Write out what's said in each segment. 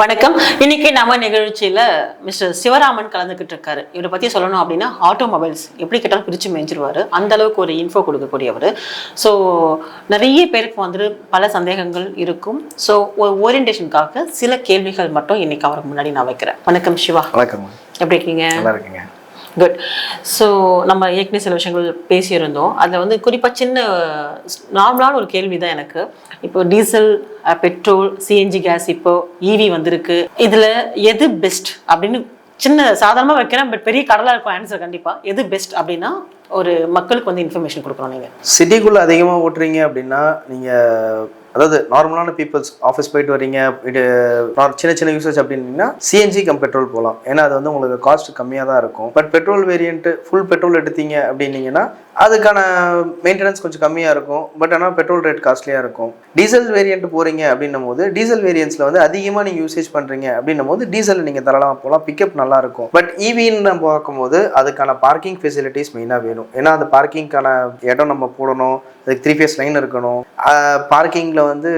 வணக்கம். இன்னைக்கு நம்ம நிகழ்ச்சியில மிஸ்டர் சிவராமன் கலந்துக்கிட்டு இருக்காரு இவரை பத்தி சொல்லணும் அப்படின்னா ஆட்டோமொபைல்ஸ் எப்படி கேட்டாலும் பிரிச்சு மேய்ஞ்சிருவாரு. அந்த அளவுக்கு ஒரு இன்ஃபோ கொடுக்கக்கூடியவர். ஸோ நிறைய பேருக்கு வந்துட்டு பல சந்தேகங்கள் இருக்கும். ஸோ ஒரு ஓரியன்டேஷனுக்காக சில கேள்விகள் மட்டும் இன்னைக்கு அவருக்கு முன்னாடி நான் வைக்கிறேன். வணக்கம் சிவா. வணக்கம். எப்படி இருக்கீங்க? நல்லா இருக்கீங்க. குட் ஸோ நம்ம ஏற்கனவே சில விஷயங்கள் பேசியிருந்தோம். அதில் வந்து குறிப்பாக சின்ன நார்மலான ஒரு கேள்வி தான் எனக்கு. இப்போ டீசல் பெட்ரோல் சிஎன்ஜி கேஸ் இப்போ இவி வந்திருக்கு. இதில் எது பெஸ்ட் அப்படின்னு சின்ன சாதாரணமாக வைக்கிறேன் பட் பெரிய கடலாக இருக்கும் ஆன்சர் கண்டிப்பாக எது பெஸ்ட் அப்படின்னா ஒரு மக்களுக்கு வந்து இன்ஃபர்மேஷன் கொடுக்கணும் நீங்கள் சிட்டிக்குள்ளே அதிகமாக ஓட்டுறீங்க அப்படின்னா நீங்கள் அதாவது நார்மலான பீப்புள்ஸ் ஆஃபீஸ் போயிட்டு வரீங்க இது சின்ன சின்ன யூசேஜ் அப்படின்னீங்கன்னா சிஎன்ஜி கம் பெட்ரோல் போகலாம். ஏன்னா அது வந்து உங்களுக்கு காஸ்ட் கம்மியாக தான் இருக்கும். But petrol variant full petrol எடுத்தீங்க அப்படின்னீங்கன்னா அதுக்கான மெயின்டெனன்ஸ் கொஞ்சம் கம்மியாக இருக்கும். பட் ஆனால் பெட்ரோல் ரேட் காஸ்ட்லியாக இருக்கும். டீசல் வேரியன்ட் போகிறீங்க அப்படின்னும் போது டீசல் வேரியன்ஸில் வந்து அதிகமாக நீங்கள் யூசேஜ் பண்ணுறீங்க அப்படின்னும் போது டீசல் நீங்கள் தரலாம் போகலாம். பிக்கப் நல்லா இருக்கும். பட் ஈவின்னு நம்ம பார்க்கும்போது அதுக்கான பார்க்கிங் ஃபெசிலிட்டிஸ் மெயினாக வேணும். ஏன்னா அந்த பார்க்கிங்க்கான இடம் நம்ம போடணும். அதுக்கு த்ரீ ஃபேஸ் லைன் இருக்கணும். பார்க்கிங்கில் வந்து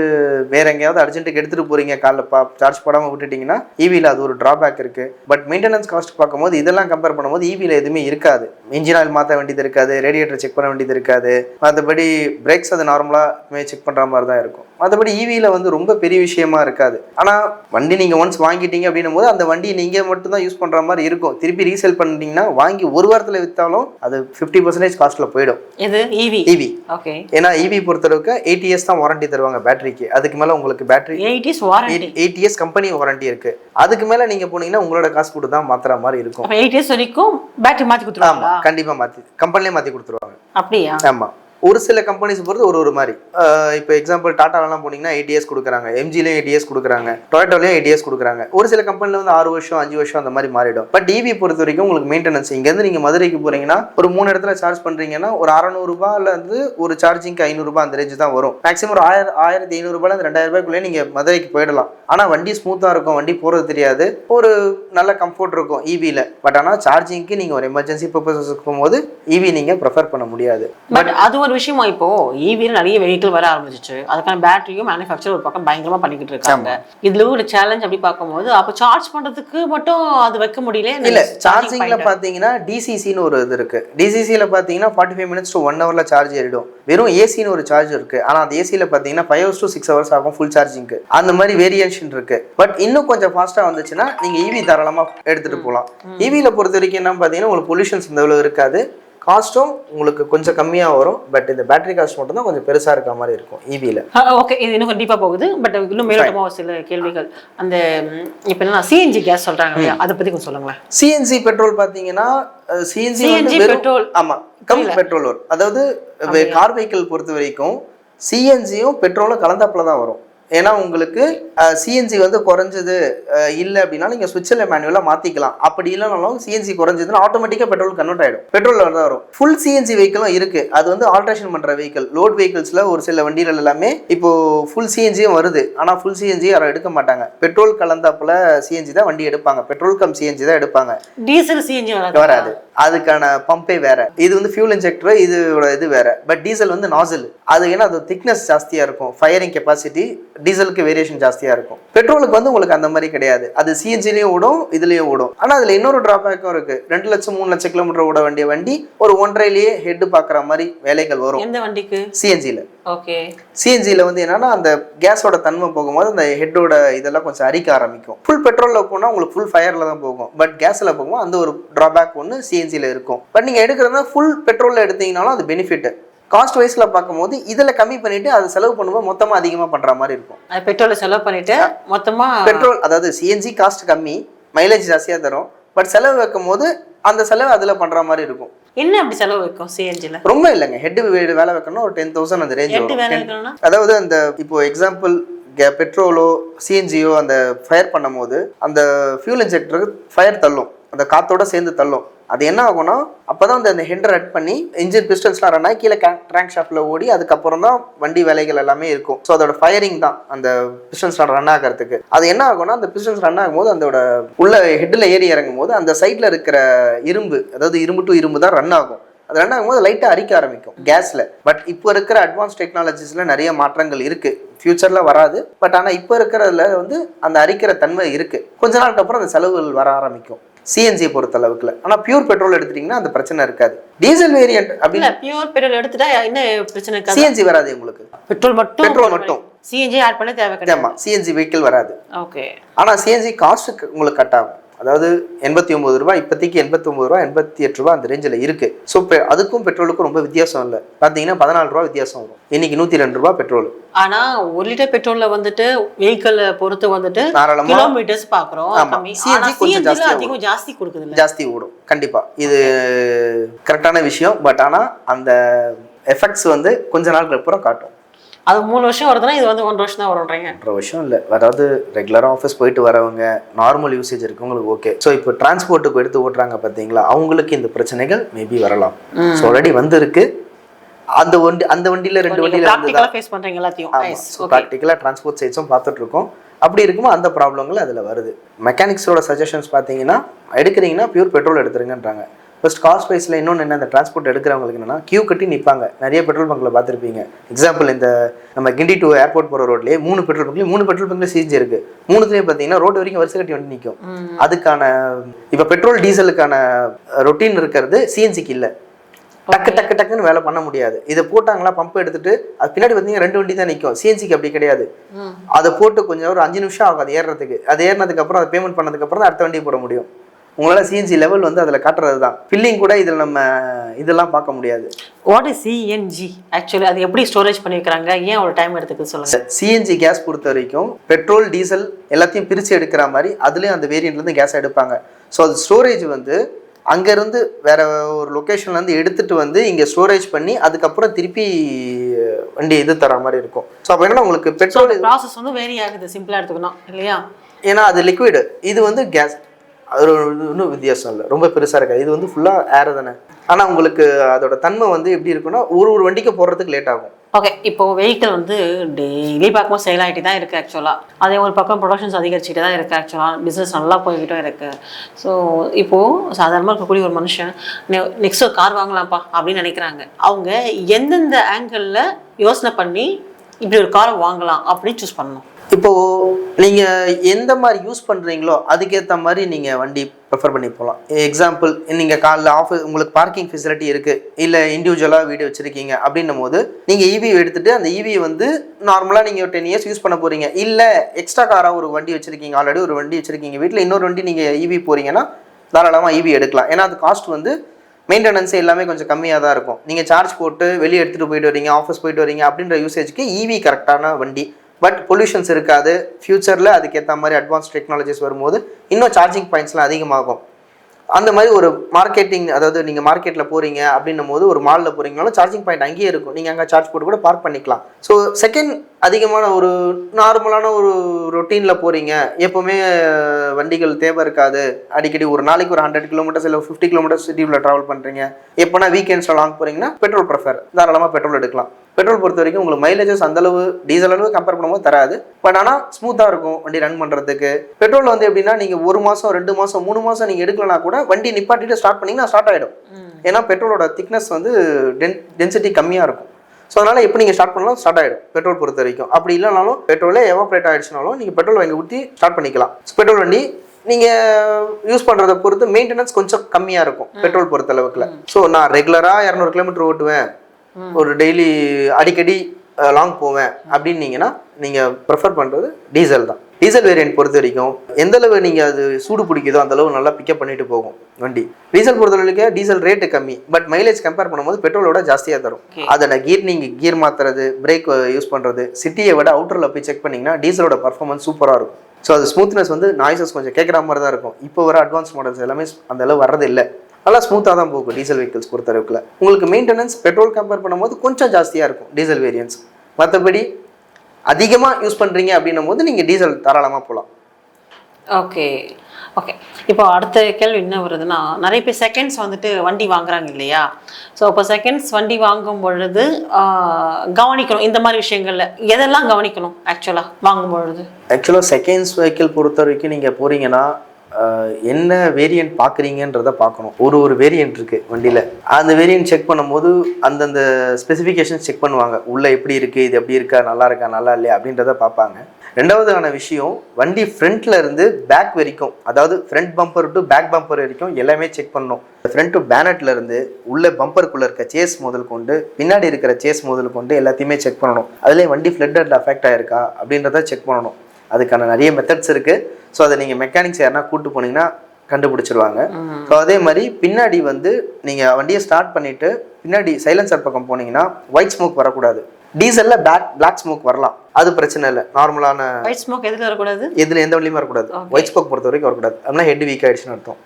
வேற எங்கேயாவது அர்ஜென்ட்டுக்கு எடுத்துகிட்டு போகிறீங்க காலைல பா சார்ஜ் போடாமல் விட்டுட்டிங்கன்னா ஈவியில் அது ஒரு ட்ராபேக் இருக்குது பட் மெயின்டெனன்ஸ் காஸ்ட் பார்க்கும்போது இதெல்லாம் கம்பேர் பண்ணும்போது ஈவியில் எதுவுமே இருக்காது. இன்ஜின் ஆயில் மாற்ற வேண்டியது இருக்காது ரேடியேட்டர் செக் பண்ண வேண்டியது இருக்காது. மற்றபடி பிரேக்ஸ் அது நார்மலாக செக் பண்ணுற மாதிரி தான் இருக்கும். மற்றபடி ஈவியில் வந்து ரொம்ப பெரிய விஷயமா இருக்காது. ஆனால் வண்டி நீங்கள் ஒன்ஸ் வாங்கிட்டீங்க அப்படின்னும் போது அந்த வண்டி நீங்கள் மட்டும் தான் யூஸ் பண்ணுற மாதிரி இருக்கும். திருப்பி ரீசேல் பண்ணிட்டீங்கன்னா வாங்கி ஒரு வாரத்தில் விற்றாலும் அது ஃபிஃப்டி பர்சன்டேஜ் காஸ்ட்டில் போயிடும். எது? இவி ஈவி ஓகே ஏன்னா ஈவி பொறுத்தளவுக்கு எயிட் இயர்ஸ் தான் வாரண்டி தருவாங்க பேட்டரிக்கு அதுக்கு மேலே உங்களுக்கு battery eight is warranty eight years company warranty இருக்கு. அதுக்கு மேலே நீங்கள் போனீங்கன்னா உங்களோட காசு கொடுத்து தான் மாத்துற மாதிரி இருக்கும். எயிட் இயர்ஸ் வரைக்கும் பேட்டரி மாற்றி ஆமா கொடுத்துருவாங்களா கண்டிப்பா மாத்தி கம்பெனிலே மாத்தி கொடுத்துருவாங்க. அப்படியா? ஆமா. ஒரு சில கம்பெனிஸ் பொறுத்து ஒரு ஒரு மாதிரி. இப்போ எக்ஸாம்பிள் டாட்டாலலாம் போனீங்கன்னா எயிட் இயர்ஸ் கொடுக்குறாங்க. எம்ஜிலையும் எயிட் இயர்ஸ் கொடுக்குறாங்க. டொயட்டோலையும் எயிட் இயர்ஸ் கொடுக்குறாங்க. ஒரு சில கம்பெனியில் வந்து ஆறு வருஷம் அஞ்சு வருஷம் அந்த மாதிரி மாறிடும். பட் டிவி பொறுத்த வரைக்கும் உங்களுக்கு மெயின்டெனன்ஸ் இங்கேருந்து நீங்கள் மதுரைக்கு போறீங்கன்னா ஒரு மூணு இடத்துல சார்ஜ் பண்ணுறீங்கன்னா ஒரு அறநூறுபால இருந்து ஒரு சார்ஜிங்க்கு ஐநூறுரூபா அந்த ரேஞ்சு தான் வரும். மேக்ஸிமம் ஒரு ஆயிரம் ஆயிரத்தி ஐநூறுரூபால இருந்து ரெண்டாயிரம் ரூபாய்க்குள்ளே நீங்கள் மதுரைக்கு போயிடலாம். ஆனால் வண்டி ஸ்மூத்தாக இருக்கும். வண்டி போகிறது தெரியாது. ஒரு நல்ல கம்ஃபர்ட் இருக்கும் ஈவியில் பட் ஆனால் சார்ஜிங்க்கு நீங்கள் ஒரு எமர்ஜென்சி பர்பஸஸ்க்கு போகும்போது ஈவி நீங்கள் ப்ரிஃபர் பண்ண முடியாது. பட் அது ஒரு விஷயமா இப்போ ஈவியில் நிறைய வெஹிக்கிள் வர ஆரம்பிச்சிச்சு. அதுக்கான பேட்டரியும் மேனுஃபேக்சர் ஒரு பக்கம் பயங்கரமா பண்ணிக்கிட்டு இருக்காங்க. இதுல ஒரு சேலஞ்ச் அப்படி பார்க்கும்போது அப்போ சார்ஜ் பண்றதுக்கு மட்டும் அது வைக்க முடியல? இல்ல சார்ஜிங்ல பாத்தீங்கன்னா டிசிசின்னு ஒரு இது இருக்கு. டிசிசியில் பாத்தீங்கன்னா forty five minutes to one ஹவர்ல சார்ஜ் ஏறிடும். வெறும் ஏசின்னு ஒரு சார்ஜ் இருக்கு. ஆனா அந்த ஏசியில் பாத்தீங்கன்னா five hours to six hours ஆகும் ஃபுல் சார்ஜிங்க்கு அந்த மாதிரி வேரியேஷன் இருக்கு. பட் இன்னும் கொஞ்சம் ஃபாஸ்டா வந்துச்சுன்னா நீங்க ஈவி தாராளமா எடுத்துட்டு போகலாம் ஈவியில் பொறுத்த வரைக்கும் என்ன பாத்தீங்கன்னா உங்களுக்கு பொல்யூஷன்ஸ் இந்த அளவு இருக்காது. காஸ்ட்டும் உங்களுக்கு கொஞ்சம் கம்மியாக வரும். பட் இந்த பேட்டரி காஸ்ட் மட்டும் தான் கொஞ்சம் பெருசாக இருக்க மாதிரி இருக்கும் E ஈவியில் ஓகே இது இன்னும் டீப்பா போகுது. பட் இன்னும் மேலோட்டமா ஒரு சில கேள்விகள். அந்த இப்போ என்ன சிஎன்ஜி கேஸ் சொல்றாங்க இல்லையா? அதை பத்தி கொஞ்சம் சொல்லுங்களேன். சிஎன்சி பெட்ரோல் பார்த்தீங்கன்னா சிஎன்சி CNG வந்து வெறும் petrol. ஆமா கம் பெட்ரோல் வரும். அதாவது கார் வெஹிக்கிள் பொறுத்த வரைக்கும் சிஎன்ஜியும் பெட்ரோலும் கலந்தாப்புல தான் வரும். ஏன்னா உங்களுக்கு சிஎன்ஜி வந்து குறைஞ்சது இல்லை அப்படின்னா நீங்கள் சுவிட்சில் மேனுவலாக மாற்றிக்கலாம் அப்படி இல்லைனாலும் சிஎன்ஜி குறைஞ்சதுன்னா ஆட்டோமேட்டிக்காக பெட்ரோல் கன்வெர்ட் ஆகிடும் பெட்ரோல் தான் வரும். ஃபுல் சிஎன்ஜி வெஹிக்கிளும் இருக்குது அது வந்து ஆல்ட்ரேஷன் பண்ணுற வெஹிக்கிள் லோட் வெஹிக்கிள்ஸில் ஒரு சில வண்டிகள் எல்லாமே இப்போ ஃபுல் சிஎன்ஜியும் வருது. ஆனால் ஃபுல் சிஎன்ஜி யாரும் எடுக்க மாட்டாங்க. பெட்ரோல் கலந்தாப்புல சிஎன்ஜி தான் வண்டி எடுப்பாங்க. பெட்ரோல் கம் சிஎன்ஜி தான் எடுப்பாங்க. டீசல் சிஎன்ஜி வராது. அதுக்கான பம்பே வேற. இது வந்து ஃபியூல் இன்ஜெக்டர் இதோட இது வேற. பட் டீசல் வந்து நாசில் அது ஏன்னா அது திக்னஸ் ஜாஸ்தியா இருக்கும். ஃபயரிங் கெப்பாசிட்டி டீசலுக்கு வேரியேஷன் ஜாஸ்தியா இருக்கும். பெட்ரோலுக்கு வந்து உங்களுக்கு அந்த மாதிரி கிடையாது. அது சிஎன்ஜிலையும் ஓடும் இதுலயும் ஓடும். ஆனா அதுல இன்னொரு டிராபேக்கும் இருக்கு. ரெண்டு லட்சம் மூணு லட்சம் கிலோமீட்டர் ஓட வேண்டிய வண்டி ஒரு ஒன்றரையிலேயே ஹெட் பாக்குற மாதிரி வேலைகள் வரும். எந்த வண்டிக்கு? சிஎன்ஜில ஓகே. சிஎன்ஜியில் வந்து என்னன்னா அந்த கேஸோட தன்மை போகும்போது அந்த ஹெட்டோட இதெல்லாம் கொஞ்சம் அரிக்க ஆரம்பிக்கும். ஃபுல் பெட்ரோலில் போனால் உங்களுக்கு ஃபுல் ஃபயரில் தான் போகும். பட் கேஸில் போகும்போது அந்த ஒரு ட்ராபேக் ஒன்று சிஎன்ஜியில் இருக்கும். பட் நீங்கள் எடுக்கிறதா ஃபுல் பெட்ரோலில் எடுத்தீங்கனாலும் அது பெனிஃபிட் காஸ்ட் வைஸில் பார்க்கும்போது இதில் கம்மி பண்ணிட்டு அது செலவு பண்ணும்போது மொத்தமாக அதிகமாக பண்ணுற மாதிரி இருக்கும். பெட்ரோலை செலவு பண்ணிட்டு மொத்தமா பெட்ரோல் அதாவது சிஎன்ஜி காஸ்ட் கம்மி மைலேஜ் ஜாஸ்தியாக தரும். பட் செலவு வைக்கும் போது அந்த செலவு அதில் பண்ணுற மாதிரி இருக்கும். என்ன அப்படி செலவு வைக்கும் சிஎன்ஜில ரொம்ப இல்லைங்க. ஹெட் வேலை வைக்கணும் ஒரு டென் தௌசண்ட் அந்த ரேஞ்ச் வரும். அதாவது அந்த இப்போ எக்ஸாம்பிள் பெட்ரோலோ சிஎன்ஜியோ அந்த ஃபயர் பண்ணும்போது அந்த ஃபியூல் இன்ஜெக்டருக்கு ஃபயர் தள்ளும். அந்த காத்தோட சேர்ந்து தள்ளும். அது என்ன ஆகும்னா அப்பதான் அந்த அந்த ஹெண்டர் அட் பண்ணி இன்ஜின் பிஸ்டன்ஸ்லாம் ரன் ஆகி கீழே ட்ராங்க் ஷாப்பில் ஓடி அதுக்கப்புறம் தான் வண்டி வேலைகள் எல்லாமே இருக்கும். ஸோ அதோட ஃபயரிங் தான் அந்த பிஸ்டன்ஸ்லாம் ரன் ஆகிறதுக்கு. அது என்ன ஆகும்னா அந்த பிஸ்டன்ஸ் ரன் ஆகும்போது அதோட உள்ள ஹெட்டில் ஏறி இறங்கும் போது அந்த சைடில் இருக்கிற இரும்பு அதாவது இரும்பு டு இரும்பு தான் ரன் ஆகும். அது ரன் ஆகும்போது லைட்டாக அரிக்க ஆரம்பிக்கும் கேஸில் பட் இப்போ இருக்கிற அட்வான்ஸ் டெக்னாலஜிஸில் நிறைய மாற்றங்கள் இருக்குது ஃப்யூச்சரில் வராது. பட் ஆனால் இப்போ இருக்கிறதுல வந்து அந்த அரிக்கிற தன்மை இருக்குது கொஞ்ச நாளுக்கு அப்புறம் அந்த செலவுகள் வர ஆரம்பிக்கும். சிஎன்ஜி பொறுத்த அளவுக்குல ஆனால் பியூர் பெட்ரோல் எடுத்துட்டிங்கன்னா அந்த பிரச்சனை இருக்காது. டீசல் வேரியன்ட் இல்ல அப்படின்னு பியூர் பெட்ரோல் எடுத்துட்டா என்ன பிரச்சனை இருக்காது? சிஎன்ஜி வராது உங்களுக்கு. பெட்ரோல் மட்டும்? பெட்ரோல் மட்டும். சிஎன்ஜி ஆட் பண்ண தேவை கிடையாது. ஆமாம் சிஎன்ஜி வெஹிக்கிள் வராது. ஓகே ஆனால் சிஎன்ஜி காஸ்ட்டுக்கு உங்களுக்கு கட் ஆகும். அதாவது எண்பத்தி ஒம்பது ரூபாய் இப்போதைக்கு எண்பத்தி ஒம்பது ரூபா எண்பத்தி எட்டு ரூபா அந்த ரேஞ்சில் இருக்குது ஸோ அதுக்கும் பெட்ரோலுக்கும் ரொம்ப வித்தியாசம் இல்லை. பார்த்தீங்கன்னா பதினாலு ரூபா வித்தியாசம் வரும். இன்னைக்கு நூற்றி ரெண்டு ரூபா பெட்ரோல். ஆனா ஒரு லிட்டர் பெட்ரோல்ல வந்துட்டு வெஹிக்கிள் பொறுத்து வந்துட்டு கிலோமீட்டர்ஸ் பாக்குறோம். ஆமா. கம்மி. CNG ஆனா கொஞ்சம் ஜாஸ்தியா அதிகம் ஜாஸ்தி கொடுக்குது ஜாஸ்தி ஓடும். கண்டிப்பாக இது கரெக்டான விஷயம். பட் ஆனால் அந்த எஃபெக்ட்ஸ் வந்து கொஞ்ச நாளுக்கு அப்புறம் காட்டும். அது மூணு வருஷம் வருதுன்னா இது வந்து ஒன்றரை வருஷம் தான் வரும்ன்றீங்க. ஒன்றரை வருஷம் இல்லை. அதாவது ரெகுலராக ஆஃபீஸ் போயிட்டு வரவங்க நார்மல் யூசேஜ் இருக்கவங்களுக்கு ஓகே ஸோ இப்போ டிரான்ஸ்போர்ட்டுக்கு எடுத்து ஓட்டுறாங்க பார்த்தீங்களா அவங்களுக்கு இந்த பிரச்சனைகள் மேபி வரலாம். ஸோ ஆல்ரெடி வந்திருக்கு. அந்த வண்டி அந்த வண்டியில் ரெண்டு வண்டியில் ஃபேஸ் பண்றீங்க எல்லாத்தையும். Okay. ப்ராக்டிக்கலாக டிரான்ஸ்போர்ட் சைட்ஸும் பார்த்துட்டு இருக்கோம் அப்படி இருக்குமோ அந்த ப்ராப்ளங்கள் அதில் வருது. மெக்கானிக்ஸோட சஜஷன்ஸ் பார்த்தீங்கன்னா எடுக்கிறீங்கன்னா பியூர் பெட்ரோல் எடுத்துருங்கன்றாங்க. ஃபர்ஸ்ட் காஸ்ட் ப்ரைஸில் இன்னொன்று என்ன இந்த டிரான்ஸ்போர்ட் எடுக்கிறவங்களுக்கு என்னன்னா கியூ கட்டி நிற்பாங்க நிறைய பெட்ரோல் பங்க்கில் பார்த்துருப்பீங்க. எக்ஸாம்பிள் இந்த நம்ம கிண்டி டு ஏர்போர்ட் போகிற ரோட்லேயே மூணு பெட்ரோல் பங்க்லேயும் மூணு பெட்ரோல் பங்க்ல சிஜி இருக்கு. மூணுத்துலேயும் பார்த்தீங்கன்னா ரோடு வரைக்கும் வரிசை கட்டி வந்து நிற்கும் அதுக்கான இப்போ பெட்ரோல் டீசலுக்கான ரொட்டீன் இருக்கிறது சிஎன்சிக்கு இல்லை. டக்கு டக்கு டக்குன்னு வேலை பண்ண முடியாது. இதை போட்டாங்களா பம்ப் எடுத்துட்டு அது பின்னாடி பார்த்தீங்கன்னா ரெண்டு வண்டி தான் நிற்கும் சிஎன்சிக்கு அப்படி கிடையாது. அதை போட்டு கொஞ்சம் ஒரு அஞ்சு நிமிஷம் ஆகும் அது ஏறுறதுக்கு. அது ஏறினதுக்கு அப்புறம் அதை பேமெண்ட் பண்ணதுக்கு அப்புறம் அடுத்த வண்டி போட முடியும். உங்களால சிஎன்சி லெவல் வந்து அதில் காட்டுறது தான் ஃபில்லிங் கூட இதில் நம்ம இதெல்லாம் பார்க்க முடியாது. வாட் இஸ் சிஎன்ஜி ஆக்சுவலி அது எப்படி ஸ்டோரேஜ் பண்ணி வைக்கிறாங்க ஏன் அவ்வளோ டைம் எடுத்துக்குது சொல்லுங்க. சிஎன்ஜி கேஸ் பொறுத்த வரைக்கும் பெட்ரோல் டீசல் எல்லாத்தையும் பிரித்து எடுக்கிற மாதிரி அதுலேயும் அந்த வேரியண்ட்லேருந்து கேஸ் எடுப்பாங்க. ஸோ அது ஸ்டோரேஜ் வந்து அங்கேருந்து வேற ஒரு லொக்கேஷன்லேருந்து எடுத்துட்டு வந்து இங்கே ஸ்டோரேஜ் பண்ணி அதுக்கப்புறம் திருப்பி வண்டி இது தர மாதிரி இருக்கும். ஸோ அப்போ என்னன்னா உங்களுக்கு பெட்ரோல் ப்ராசஸ் வந்து வேரி ஆகுது சிம்பிளா எடுத்துக்கணும் இல்லையா? ஏன்னா அது லிக்விடு இது வந்து கேஸ் அது இன்னும் வித்தியாசம் இல்லை. ரொம்ப பெருசாக இருக்காது. இது வந்து ஃபுல்லாக ஏர் தானே? ஆனால் உங்களுக்கு அதோட தன்மை வந்து எப்படி இருக்குன்னா ஒரு ஒரு வண்டிக்கு போடுறதுக்கு லேட் ஆகும். ஓகே இப்போ வெஹிக்கிள் வந்து டெய்லி பார்க்கும்போது சேல் ஆகிட்டு தான் இருக்குது ஆக்சுவலாக அதே ஒரு பக்கம் ப்ரொடக்ஷன்ஸ் அதிகரிச்சுட்டு தான் இருக்குது ஆக்சுவலாக பிஸ்னஸ் நல்லா போய்கிட்டும் இருக்குது ஸோ இப்போது சாதாரணமாக இருக்கக்கூடிய ஒரு மனுஷன் நெக்ஸ்ட் ஒரு கார் வாங்கலாம்ப்பா அப்படின்னு நினைக்கிறாங்க. அவங்க எந்தெந்த ஆங்கிளில் யோசனை பண்ணி இப்படி ஒரு காரை வாங்கலாம் அப்படின்னு சூஸ் பண்ணணும். இப்போ நீங்க எந்த மாதிரி யூஸ் பண்றீங்களோ அதுக்கேற்ற மாதிரி நீங்க வண்டி ப்ரிஃபர் பண்ணி போகலாம் எக்ஸாம்பிள் நீங்க காலைல ஆஃபீஸ் உங்களுக்கு பார்க்கிங் ஃபெசிலிட்டி இருக்கு. இல்ல இண்டிவிஜுவலா வீடு வச்சிருக்கீங்க அப்படின்னும் போது நீங்க இவி எடுத்துட்டு அந்த இவி வந்து நார்மலா நீங்க ஒரு டென் இயர்ஸ் யூஸ் பண்ண போறீங்க. இல்ல எக்ஸ்ட்ரா காரா ஒரு வண்டி வச்சிருக்கீங்க. ஆல்ரெடி ஒரு வண்டி வச்சிருக்கீங்க. வீட்டில் இன்னொரு வண்டி நீங்க இவி போறீங்கன்னா தாராளமா இவி எடுக்கலாம். ஏன்னா அது காஸ்ட் வந்து மெயின்டெனன்ஸ் எல்லாமே கொஞ்சம் கம்மியாக தான் இருக்கும். நீங்கள் சார்ஜ் போட்டு வெளியே எடுத்துகிட்டு போயிட்டு வரீங்க ஆஃபீஸ் போயிட்டு வரீங்க அப்படின்ற யூசேஜ்க்கு ஈவி கரெக்டான வண்டி பட் பொல்யூஷன்ஸ் இருக்காது. ஃப்யூச்சரில் அதுக்கேற்ற மாதிரி அட்வான்ஸ் டெக்னாலஜிஸ் வரும்போது இன்னும் சார்ஜிங் பாயிண்ட்ஸ்லாம் அதிகமாகும். அந்த மாதிரி ஒரு மார்க்கெட்டிங் அதாவது நீங்கள் மார்க்கெட்டில் போகிறீங்க அப்படின்னும் போது ஒரு மாலில் போகிறீங்கனாலும் சார்ஜிங் பாயிண்ட் அங்கேயே இருக்கும். நீங்கள் அங்கே சார்ஜ் போட்டு கூட பார்க் பண்ணிக்கலாம். ஸோ செகண்ட் அதிகமான ஒரு நார்மலான ஒரு ரொட்டீனில் போகிறீங்க எப்போவுமே வண்டிகள் தேவை இருக்காது. அடிக்கடி ஒரு நாளைக்கு ஒரு ஹண்ட்ரட் கிலோமீட்டர்ஸ் இல்லை ஃபிஃப்டி கிலோமீட்டர்ஸ் சிட்டியில் ட்ராவல் பண்ணுறீங்க எப்போனா வீக்கெண்ட்ஸில் லாங் போகிறீங்கன்னா பெட்ரோல் ப்ரிஃபர் தாராளமாக பெட்ரோல் எடுக்கலாம். பெட்ரோல் பொறுத்த வரைக்கும் உங்களுக்கு மைலேஜஸ் அந்த அளவு டீசல் அளவு கம்பேர் பண்ணும்போது தராது. பட் ஆனால் ஸ்மூத்தாக இருக்கும் வண்டி ரன் பண்ணுறதுக்கு பெட்ரோல் வந்து எப்படின்னா நீங்கள் ஒரு மாதம் ரெண்டு மாதம் மூணு மாதம் நீங்கள் எடுக்கலனா கூட வண்டி நிப்பாட்டிட்டு ஸ்டார்ட் பண்ணிங்கன்னா ஸ்டார்ட் ஆகிடும் ஏன்னா பெட்ரோலோட திக்னஸ் வந்து டென் டென்சிட்டி கம்மியாக இருக்கும். ஸோ அதனால் எப்போ நீங்கள் ஸ்டார்ட் பண்ணாலும் ஸ்டார்ட் ஆகிடும் பெட்ரோல் பொறுத்த வரைக்கும். அப்படி இல்லைனாலும் பெட்ரோலே எவாப்ரேட் ஆகிடுச்சுனாலும் நீங்கள் பெட்ரோல் வாங்கி ஊற்றி ஸ்டார்ட் பண்ணிக்கலாம். பெட்ரோல் வண்டி நீங்கள் யூஸ் பண்ணுறத பொறுத்து மெயின்டெனன்ஸ் கொஞ்சம் கம்மியாக இருக்கும். பெட்ரோல் பொறுத்த அளவுக்குல. ஸோ நான் ரெகுலராக இரநூறு கிலோமீட்டர் ஓட்டுவேன். ஒரு டெய்லி அடிக்கடி லாங் போவேன். அப்படின்னீங்கன்னா நீங்கள் ப்ரிஃபர் பண்ணுறது டீசல் தான். டீசல் வேரியன்ட் பொறுத்த வரைக்கும் எந்த அளவு நீங்கள் அது சூடு பிடிக்குதோ அந்த அளவு நல்லா பிக்கப் பண்ணிட்டு போகும் வண்டி. டீசல் பொறுத்த வரைக்கும் டீசல் ரேட்டு கம்மி. பட் மைலேஜ் கம்பேர் பண்ணும்போது பெட்ரோலோட ஜாஸ்தியாக தரும். அதோட கீர் நீங்கள் கீர் மாற்றுறது பிரேக் யூஸ் பண்ணுறது சிட்டியை விட அவுட்டரில் போய் செக் பண்ணிங்கன்னா டீசலோட பர்ஃபார்மன்ஸ் சூப்பராக இருக்கும். ஸோ அது ஸ்மூத்னஸ் வந்து நாய்ஸஸ் கொஞ்சம் கேட்குற மாதிரி தான் இருக்கும். இப்போ வர அட்வான்ஸ் மாடல்ஸ் எல்லாமே அந்த அளவு வரது இல்லை. நல்லா ஸ்மூத்தாக தான் போகும் டீசல் வெஹிக்கிள்ஸ் பொறுத்த அளவுக்குல உங்களுக்கு மெயின்டெனன்ஸ் பெட்ரோல் கம்பேர் பண்ணும்போது கொஞ்சம் ஜாஸ்தியாக இருக்கும் டீசல் வேரியன்ஸ் மற்றபடி அதிகமாக யூஸ் பண்ணுறீங்க அப்படின்னும் போது நீங்கள் டீசல் தாராளமாக போகலாம் ஓகே. ஓகே. இப்போ அடுத்த கேள்வி என்ன வருதுன்னா நிறைய பேர் செகண்ட்ஸ் வந்துட்டு வண்டி வாங்குறாங்க இல்லையா? ஸோ இப்போ செகண்ட்ஸ் வண்டி வாங்கும் பொழுது கவனிக்கணும். இந்த மாதிரி விஷயங்கள்ல எதெல்லாம் கவனிக்கணும் ஆக்சுவலாக வாங்கும் பொழுது? ஆக்சுவலாக செகண்ட்ஸ் வெஹிக்கிள் பொறுத்த வரைக்கும் நீங்கள் போகிறீங்கன்னா என்ன வேரியன்ட் பார்க்குறீங்கன்றத பார்க்கணும். ஒரு ஒரு வேரியன்ட் இருக்குது வண்டியில். அந்த வேரியன்ட் செக் பண்ணும்போது அந்தந்த ஸ்பெசிஃபிகேஷன் செக் பண்ணுவாங்க. உள்ளே எப்படி இருக்குது இது எப்படி இருக்கா நல்லா இருக்கா நல்லா இல்லையா அப்படின்றத பார்ப்பாங்க. ரெண்டாவதான விஷயம் வண்டி ஃப்ரண்ட்ல இருந்து பேக் வரைக்கும் அதாவது front bumper to back bumper வரைக்கும் எல்லாமே செக் பண்ணணும். ஃப்ரண்ட் டு பேனட்ல இருந்து உள்ள பம்பருக்குள்ள இருக்க சேஸ் முதல் கொண்டு பின்னாடி இருக்கிற சேஸ் முதல் கொண்டு எல்லாத்தையுமே செக் பண்ணணும். அதுலேயே வண்டி ஃப்ளட்டட்ல அஃபெக்ட் ஆயிருக்கா அப்படின்றத செக் பண்ணணும். அதுக்கான நிறைய மெத்தட்ஸ் இருக்கு. ஸோ அதை நீங்கள் மெக்கானிக்ஸ் யாருன்னா கூட்டு போனீங்கன்னா கண்டுபிடிச்சிருவாங்க. ஸோ அதே மாதிரி பின்னாடி வந்து நீங்கள் வண்டியை ஸ்டார்ட் பண்ணிட்டு பின்னாடி சைலன்சர் பக்கம் போனீங்கன்னா ஒயிட் ஸ்மோக் வரக்கூடாது. டீசல்ல பேக் பிளாக் ஸ்மோக் வரலாம். அது பிரச்சனை இல்லை. நார்மலான ஒயிட் ஸ்மோக் எதுல வரக்கூடாது? எதுல எந்த வழியுமே வரக்கூடாது. ஒயிட் ஸ்மோக் பொறுத்த வரைக்கும் வரக்கூடாது. அப்படின்னா ஹெட் வீக் ஆயிடுச்சுன்னு அர்த்தம்.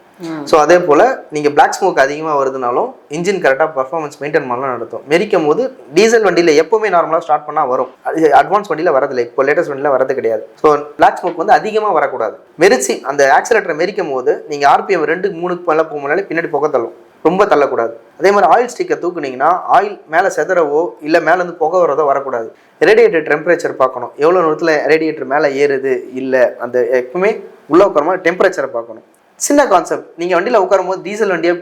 ஸோ அதே போல் நீங்கள் பிளாக் ஸ்மோக் அதிகமாக வருதுனாலும் இன்ஜின் கரெக்டாக பர்ஃபார்மன்ஸ் மெயின்டைன் பண்ணலாம் நடத்தும். மெரிக்கும் போது டீசல் வண்டியில் எப்போவுமே நார்மலாக ஸ்டார்ட் பண்ணால் வரும். அது அட்வான்ஸ் வண்டியில் வரதில்லை. இப்போ லேட்டஸ்ட் வண்டியில் வரது கிடையாது. ஸோ பிளாக் ஸ்மோக் வந்து அதிகமாக வரக்கூடாது. மெரிச்சி அந்த ஆக்சிலேட்டரை மெரிக்கும் போது நீங்கள் ஆர்பிஎம் ரெண்டு மூணுக்கு மேலே போகும்போது பின்னாடி புகை தள்ளும். ரொம்ப தள்ளக்கூடாது. அதே மாதிரி ஆயில் ஸ்டிக்கை தூக்குனீங்கன்னா ஆயில் மேலே செதறவோ இல்லை மேலேருந்து புகை வரதோ வரக்கூடாது. ரேடியேட்டர் டெம்பரேச்சர் பார்க்கணும். எவ்வளோ நேரத்தில் ரேடியேட்டர் மேலே ஏறுது இல்லை அந்த எப்பவுமே உள்ள உட்காரமா டெம்பரேச்சரை பார்க்கணும். சின்ன கான்செப்ட் நீங்கள் வண்டியில் உட்காரும் போது டீசல் வண்டியை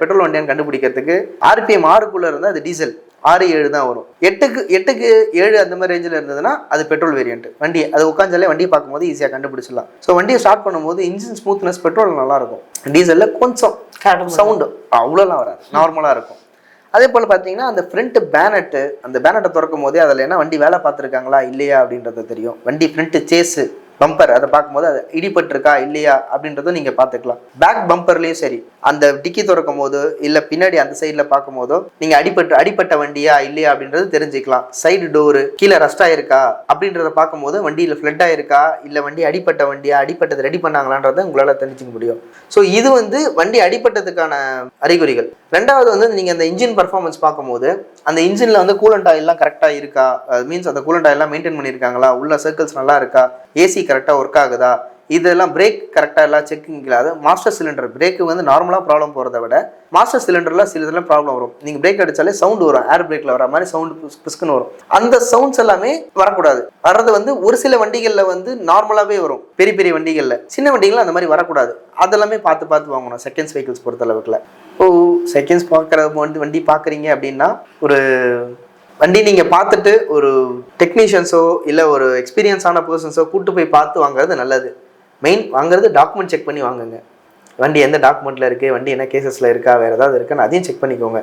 பெட்ரோல் வண்டியான்னு கண்டுபிடிக்கிறதுக்கு ஆர்பிஎம் ஆறுக்குள்ளே இருந்தால் அது டீசல் ஆறு ஏழு தான் வரும். எட்டுக்கு எட்டுக்கு ஏழு அந்த மாதிரி ரேஞ்சில் இருந்ததுன்னா அது பெட்ரோல் வேரியன்ட் வண்டி அது உட்காந்தாலே வண்டியை பார்க்கும்போது ஈஸியாக கண்டுபிடிச்சிடலாம். ஸோ வண்டியை ஸ்டார்ட் பண்ணும்போது இன்ஜின் ஸ்மூத்னஸ் பெட்ரோல் நல்லா இருக்கும் டீசலில் கொஞ்சம் சவுண்டு அவ்வளோலாம் வராது. நார்மலாக இருக்கும். அதே போல் பார்த்தீங்கன்னா அந்த ஃப்ரண்ட் பேனட்டு அந்த பேனட்டை திறக்கும் போதே அதில் என்ன வண்டி வேலை பார்த்துருக்காங்களா இல்லையா அப்படின்றது தெரியும். வண்டி ஃப்ரண்ட் சேஸு பம்பர் அதை பார்க்கும்போது அது இடிபட்டிருக்கா இல்லையா அப்படின்றதும் நீங்கள் பார்த்துக்கலாம். பேக் பம்பர்லேயும் சரி அந்த டிக்கி திறக்கும் போது இல்லை பின்னாடி அந்த சைடில் பார்க்கும் போதோ நீங்கள் அடிபட்டு அடிப்பட்ட வண்டியா இல்லையா அப்படின்றது தெரிஞ்சுக்கலாம். சைடு டோரு கீழே ரஸ்ட் ஆயிருக்கா அப்படின்றத பார்க்கும்போது வண்டியில் ஃப்ளட் ஆயிருக்கா இல்லை வண்டி அடிப்பட்ட வண்டியா அடிப்பட்டது ரெடி பண்ணாங்களான்றத உங்களால் தெரிஞ்சுக்க முடியும். ஸோ இது வந்து வண்டி அடிப்பட்டதுக்கான அறிகுறிகள். ரெண்டாவது வந்து நீங்கள் அந்த இன்ஜின் பர்ஃபார்மன்ஸ் பார்க்கும்போது அந்த இன்ஜினில் வந்து கூலண்ட் ஆயில்லாம் கரெக்டாக இருக்கா? மீன்ஸ் அந்த கூலண்ட் ஆயில்லாம் மெயின்டைன் பண்ணியிருக்காங்களா? உள்ள சர்க்கிள்ஸ் நல்லா இருக்கா? ஏசி கரெக்டாக ஒர்க் ஆகுதா? இதெல்லாம் பிரேக் கரெக்டாக எல்லாம் செக்கிங் இல்லாத மாஸ்டர் சிலிண்டர் பிரேக்கு வந்து நார்மலாக ப்ராப்ளம் போகிறத விட மாஸ்டர் சிலிண்டரில் சில இதெல்லாம் ப்ராப்ளம் வரும். நீங்கள் பிரேக் அடித்தாலே சவுண்டு வரும் ஏர் பிரேக்கில் வர மாதிரி சவுண்டு பிஸ்குன்னு வரும். அந்த சவுண்ட்ஸ் எல்லாமே வரக்கூடாது. வர்றது வந்து ஒரு சில வண்டிகளில் வந்து நார்மலாகவே வரும். பெரிய பெரிய வண்டிகளில். சின்ன வண்டிகளில் அந்த மாதிரி வரக்கூடாது. அதெல்லாமே பார்த்து பார்த்து வாங்கணும் செகண்ட்ஸ் வெஹிக்கிள்ஸ் பொறுத்த அளவுக்குல. ஓ செகண்ட்ஸ் பார்க்குற வண்டி வண்டி பார்க்குறீங்க அப்படின்னா ஒரு வண்டி நீங்கள் பார்த்துட்டு ஒரு டெக்னீஷியன்ஸோ இல்லை ஒரு எக்ஸ்பீரியன்ஸான பர்சன்ஸோ கூட்டு போய் பார்த்து வாங்குறது நல்லது. மெயின் வாங்குறது டாக்குமெண்ட் செக் பண்ணி வாங்குங்க. வண்டி எந்த டாக்குமெண்ட்டில் இருக்குது வண்டி என்ன கேசஸில் இருக்கா வேறு ஏதாவது இருக்கான்னு அதையும் செக் பண்ணிக்கோங்க.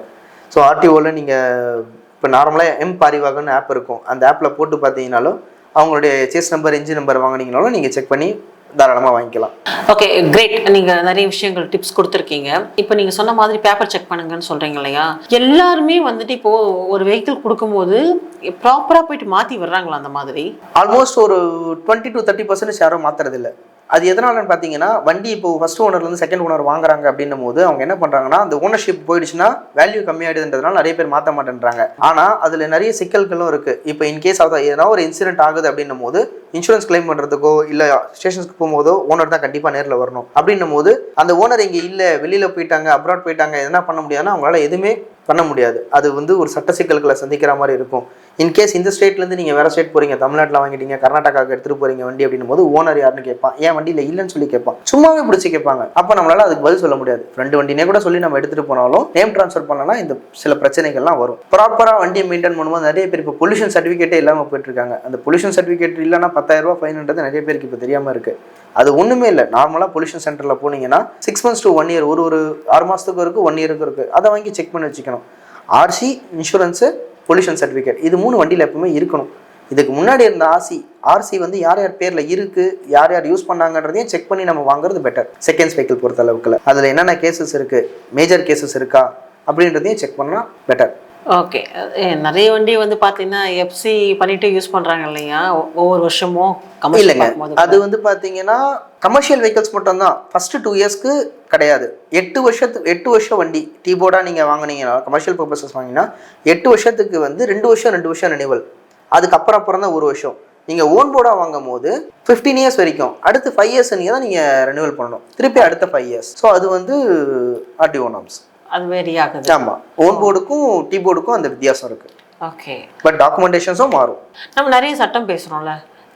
ஸோ ஆர்டிஓவில் நீங்கள் இப்போ நார்மலாக எம் பாரிவாகன்னு ஆப் இருக்கும். அந்த ஆப்பில் போட்டு பார்த்தீங்கனாலும் அவங்களுடைய சேஸ் நம்பர் இன்ஜின் நம்பர் வாங்கினீங்கனாலும் நீங்கள் செக் பண்ணி தாராளமாக வாங்கிக்கலாம். ஓகே கிரேட் நீங்க நிறைய விஷயங்கள் டிப்ஸ் கொடுத்துருக்கீங்க. இப்போ நீங்க சொன்ன மாதிரி பேப்பர் செக் பண்ணுங்கன்னு சொல்றீங்க இல்லையா? எல்லாருமே வந்துட்டு இப்போ ஒரு வெஹிக்கிள் கொடுக்கும்போது ப்ராப்பரா போயிட்டு மாத்தி வர்றாங்களா அந்த மாதிரி? ஆல்மோஸ்ட் ஒரு டுவெண்ட்டி டு தேர்ட்டி பர்சன்டேஜ் யாரும் மாத்துறது இல்ல அது எதனாலன்னு பார்த்தீங்கன்னா வண்டி இப்போ ஃபர்ஸ்ட் ஓனர்லேருந்து செகண்ட் ஓனர் வாங்குறாங்க அப்படின்னும் போது அவங்க என்ன பண்ணுறாங்கன்னா அந்த ஓனர்ஷிப் போயிடுச்சுன்னா வேல்யூ கம்மியாயிடுதுன்றதுனால நிறைய பேர் மாற்ற மாட்டேன்றாங்க. ஆனால் அதில் நிறைய சிக்கல்களும் இருக்குது இப்போ இன்கேஸ் எதனா ஒரு இன்சிடென்ட் ஆகுது அப்படின்னும் போது இன்சூரன்ஸ் கிளைம் பண்ணுறதுக்கோ இல்லை ஸ்டேஷன்ஸ்க்கு போகும்போதோ ஓனர் தான் கண்டிப்பாக நேரில் வரணும். அப்படின்னும் போது அந்த ஓனர் இங்கே இல்லை வெளியில் போயிட்டாங்க அப்ராட் போயிட்டாங்க எதனா பண்ண முடியாதுன்னா அவங்களால எதுவுமே பண்ண முடியாது. அது வந்து ஒரு சட்ட சிக்கல்களை சந்திக்கிற மாதிரி இருக்கும். இன்கேஸ் இந்த ஸ்டேட்லேருந்து நீங்கள் வேறு ஸ்டேட் போகிறீங்க தமிழ்நாட்டில் வாங்கிட்டீங்க கர்நாடகாவுக்கு எடுத்துகிட்டு போகிறீங்க வண்டி அப்படின்னும் போது ஓனர் யாருன்னு கேட்பான். ஏன் வண்டியில் இல்லைன்னு சொல்லி கேட்பான். சும்மாவே பிடிச்சி கேட்பாங்க. அப்போ நம்மளால் அதுக்கு பதில் சொல்ல முடியாது. ரெண்டு வண்டினே கூட சொல்லி நம்ம எடுத்துகிட்டு போனாலும் நேம் ட்ரான்ஸ்ஃபர் பண்ணலாம் இந்த சில பிரச்சனைகள்லாம் வரும். ப்ராப்பராக வண்டியை மெயின்டைன் பண்ணும்போது நிறைய பேர் இப்போ பொல்யூஷன் சர்டிஃபிகேட்டே இல்லாமல் போயிட்டுருக்காங்க அந்த பொல்யூஷன் சர்டிஃபிகேட் இல்லைன்னா பத்தாயிரம் ஃபைன்ன்றது நிறைய பேருக்கு இப்போ தெரியாமல் இருக்குது அது ஒன்றுமே இல்லை. நார்மலாக பொல்யூஷன் சென்டரில் போனீங்கன்னா six months to one year ஒரு ஒரு ஆறு மாதத்துக்கு இருக்குது ஒன் இயருக்கு இருக்குது அதை வாங்கி செக் பண்ணி வச்சுக்கணும். ஆர்சி இன்சூரன்ஸு பொல்யூஷன் சர்டிஃபிகேட் இது மூணு வண்டியில் எப்பவுமே இருக்கணும். இதுக்கு முன்னாடி இருந்த ஆர்சி ஆர்சி வந்து யார் யார் பேரில் இருக்கு யார் யார் யூஸ் பண்ணாங்கன்றதையும் செக் பண்ணி நம்ம வாங்குறது பெட்டர் செகண்ட்ஸ் வெஹிக்கிள் பொறுத்த அளவுக்குல. அதில் என்னென்ன கேசஸ் இருக்கு மேஜர் கேசஸ் இருக்கா அப்படின்றதையும் செக் பண்ணால் பெட்டர் ஓகே நிறைய வண்டி வந்து பாத்தீங்கன்னா எஃப்சி பண்ணிட்டு யூஸ் பண்றாங்க இல்லையா? ஒவ்வொரு வருஷமும் commercial இல்லைங்க. அது வந்து பார்த்தீங்கன்னா கமர்ஷியல் வெஹிக்கல்ஸ் மட்டும்தான். ஃபர்ஸ்ட் டூ இயர்ஸ்க்கு கிடையாது. எட்டு வருஷத்து எட்டு வருஷம் வண்டி டீ போர்டாக நீங்கள் வாங்குனீங்கன்னா கமர்ஷியல் பர்பஸஸ் வாங்கினா எட்டு வருஷத்துக்கு வந்து ரெண்டு வருஷம் ரெண்டு வருஷம் ரெனிவல் அதுக்கப்புறம் அப்புறம் தான் ஒரு வருஷம். நீங்கள் ஓன் போர்டாக வாங்கும் போது ஃபிஃப்டீன் இயர்ஸ் வரைக்கும் அடுத்து ஃபைவ் இயர்ஸ் நீங்கள் தான் நீங்கள் ரெனிவல் பண்ணணும். திருப்பி அடுத்த ஃபைவ் இயர்ஸ் ஸோ அது வந்து ஆர்டிஓ நாம்ஸ் அது வேரி ஆகுது ஆமாம் ஓன் போர்டுக்கும் டீ போர்டுக்கும் அந்த வித்தியாசம் இருக்குது ஓகே பட் டாக்குமெண்டேஷன்ஸும் மாறும். நம்ம நிறைய சட்டம் பேசுறோம்ல.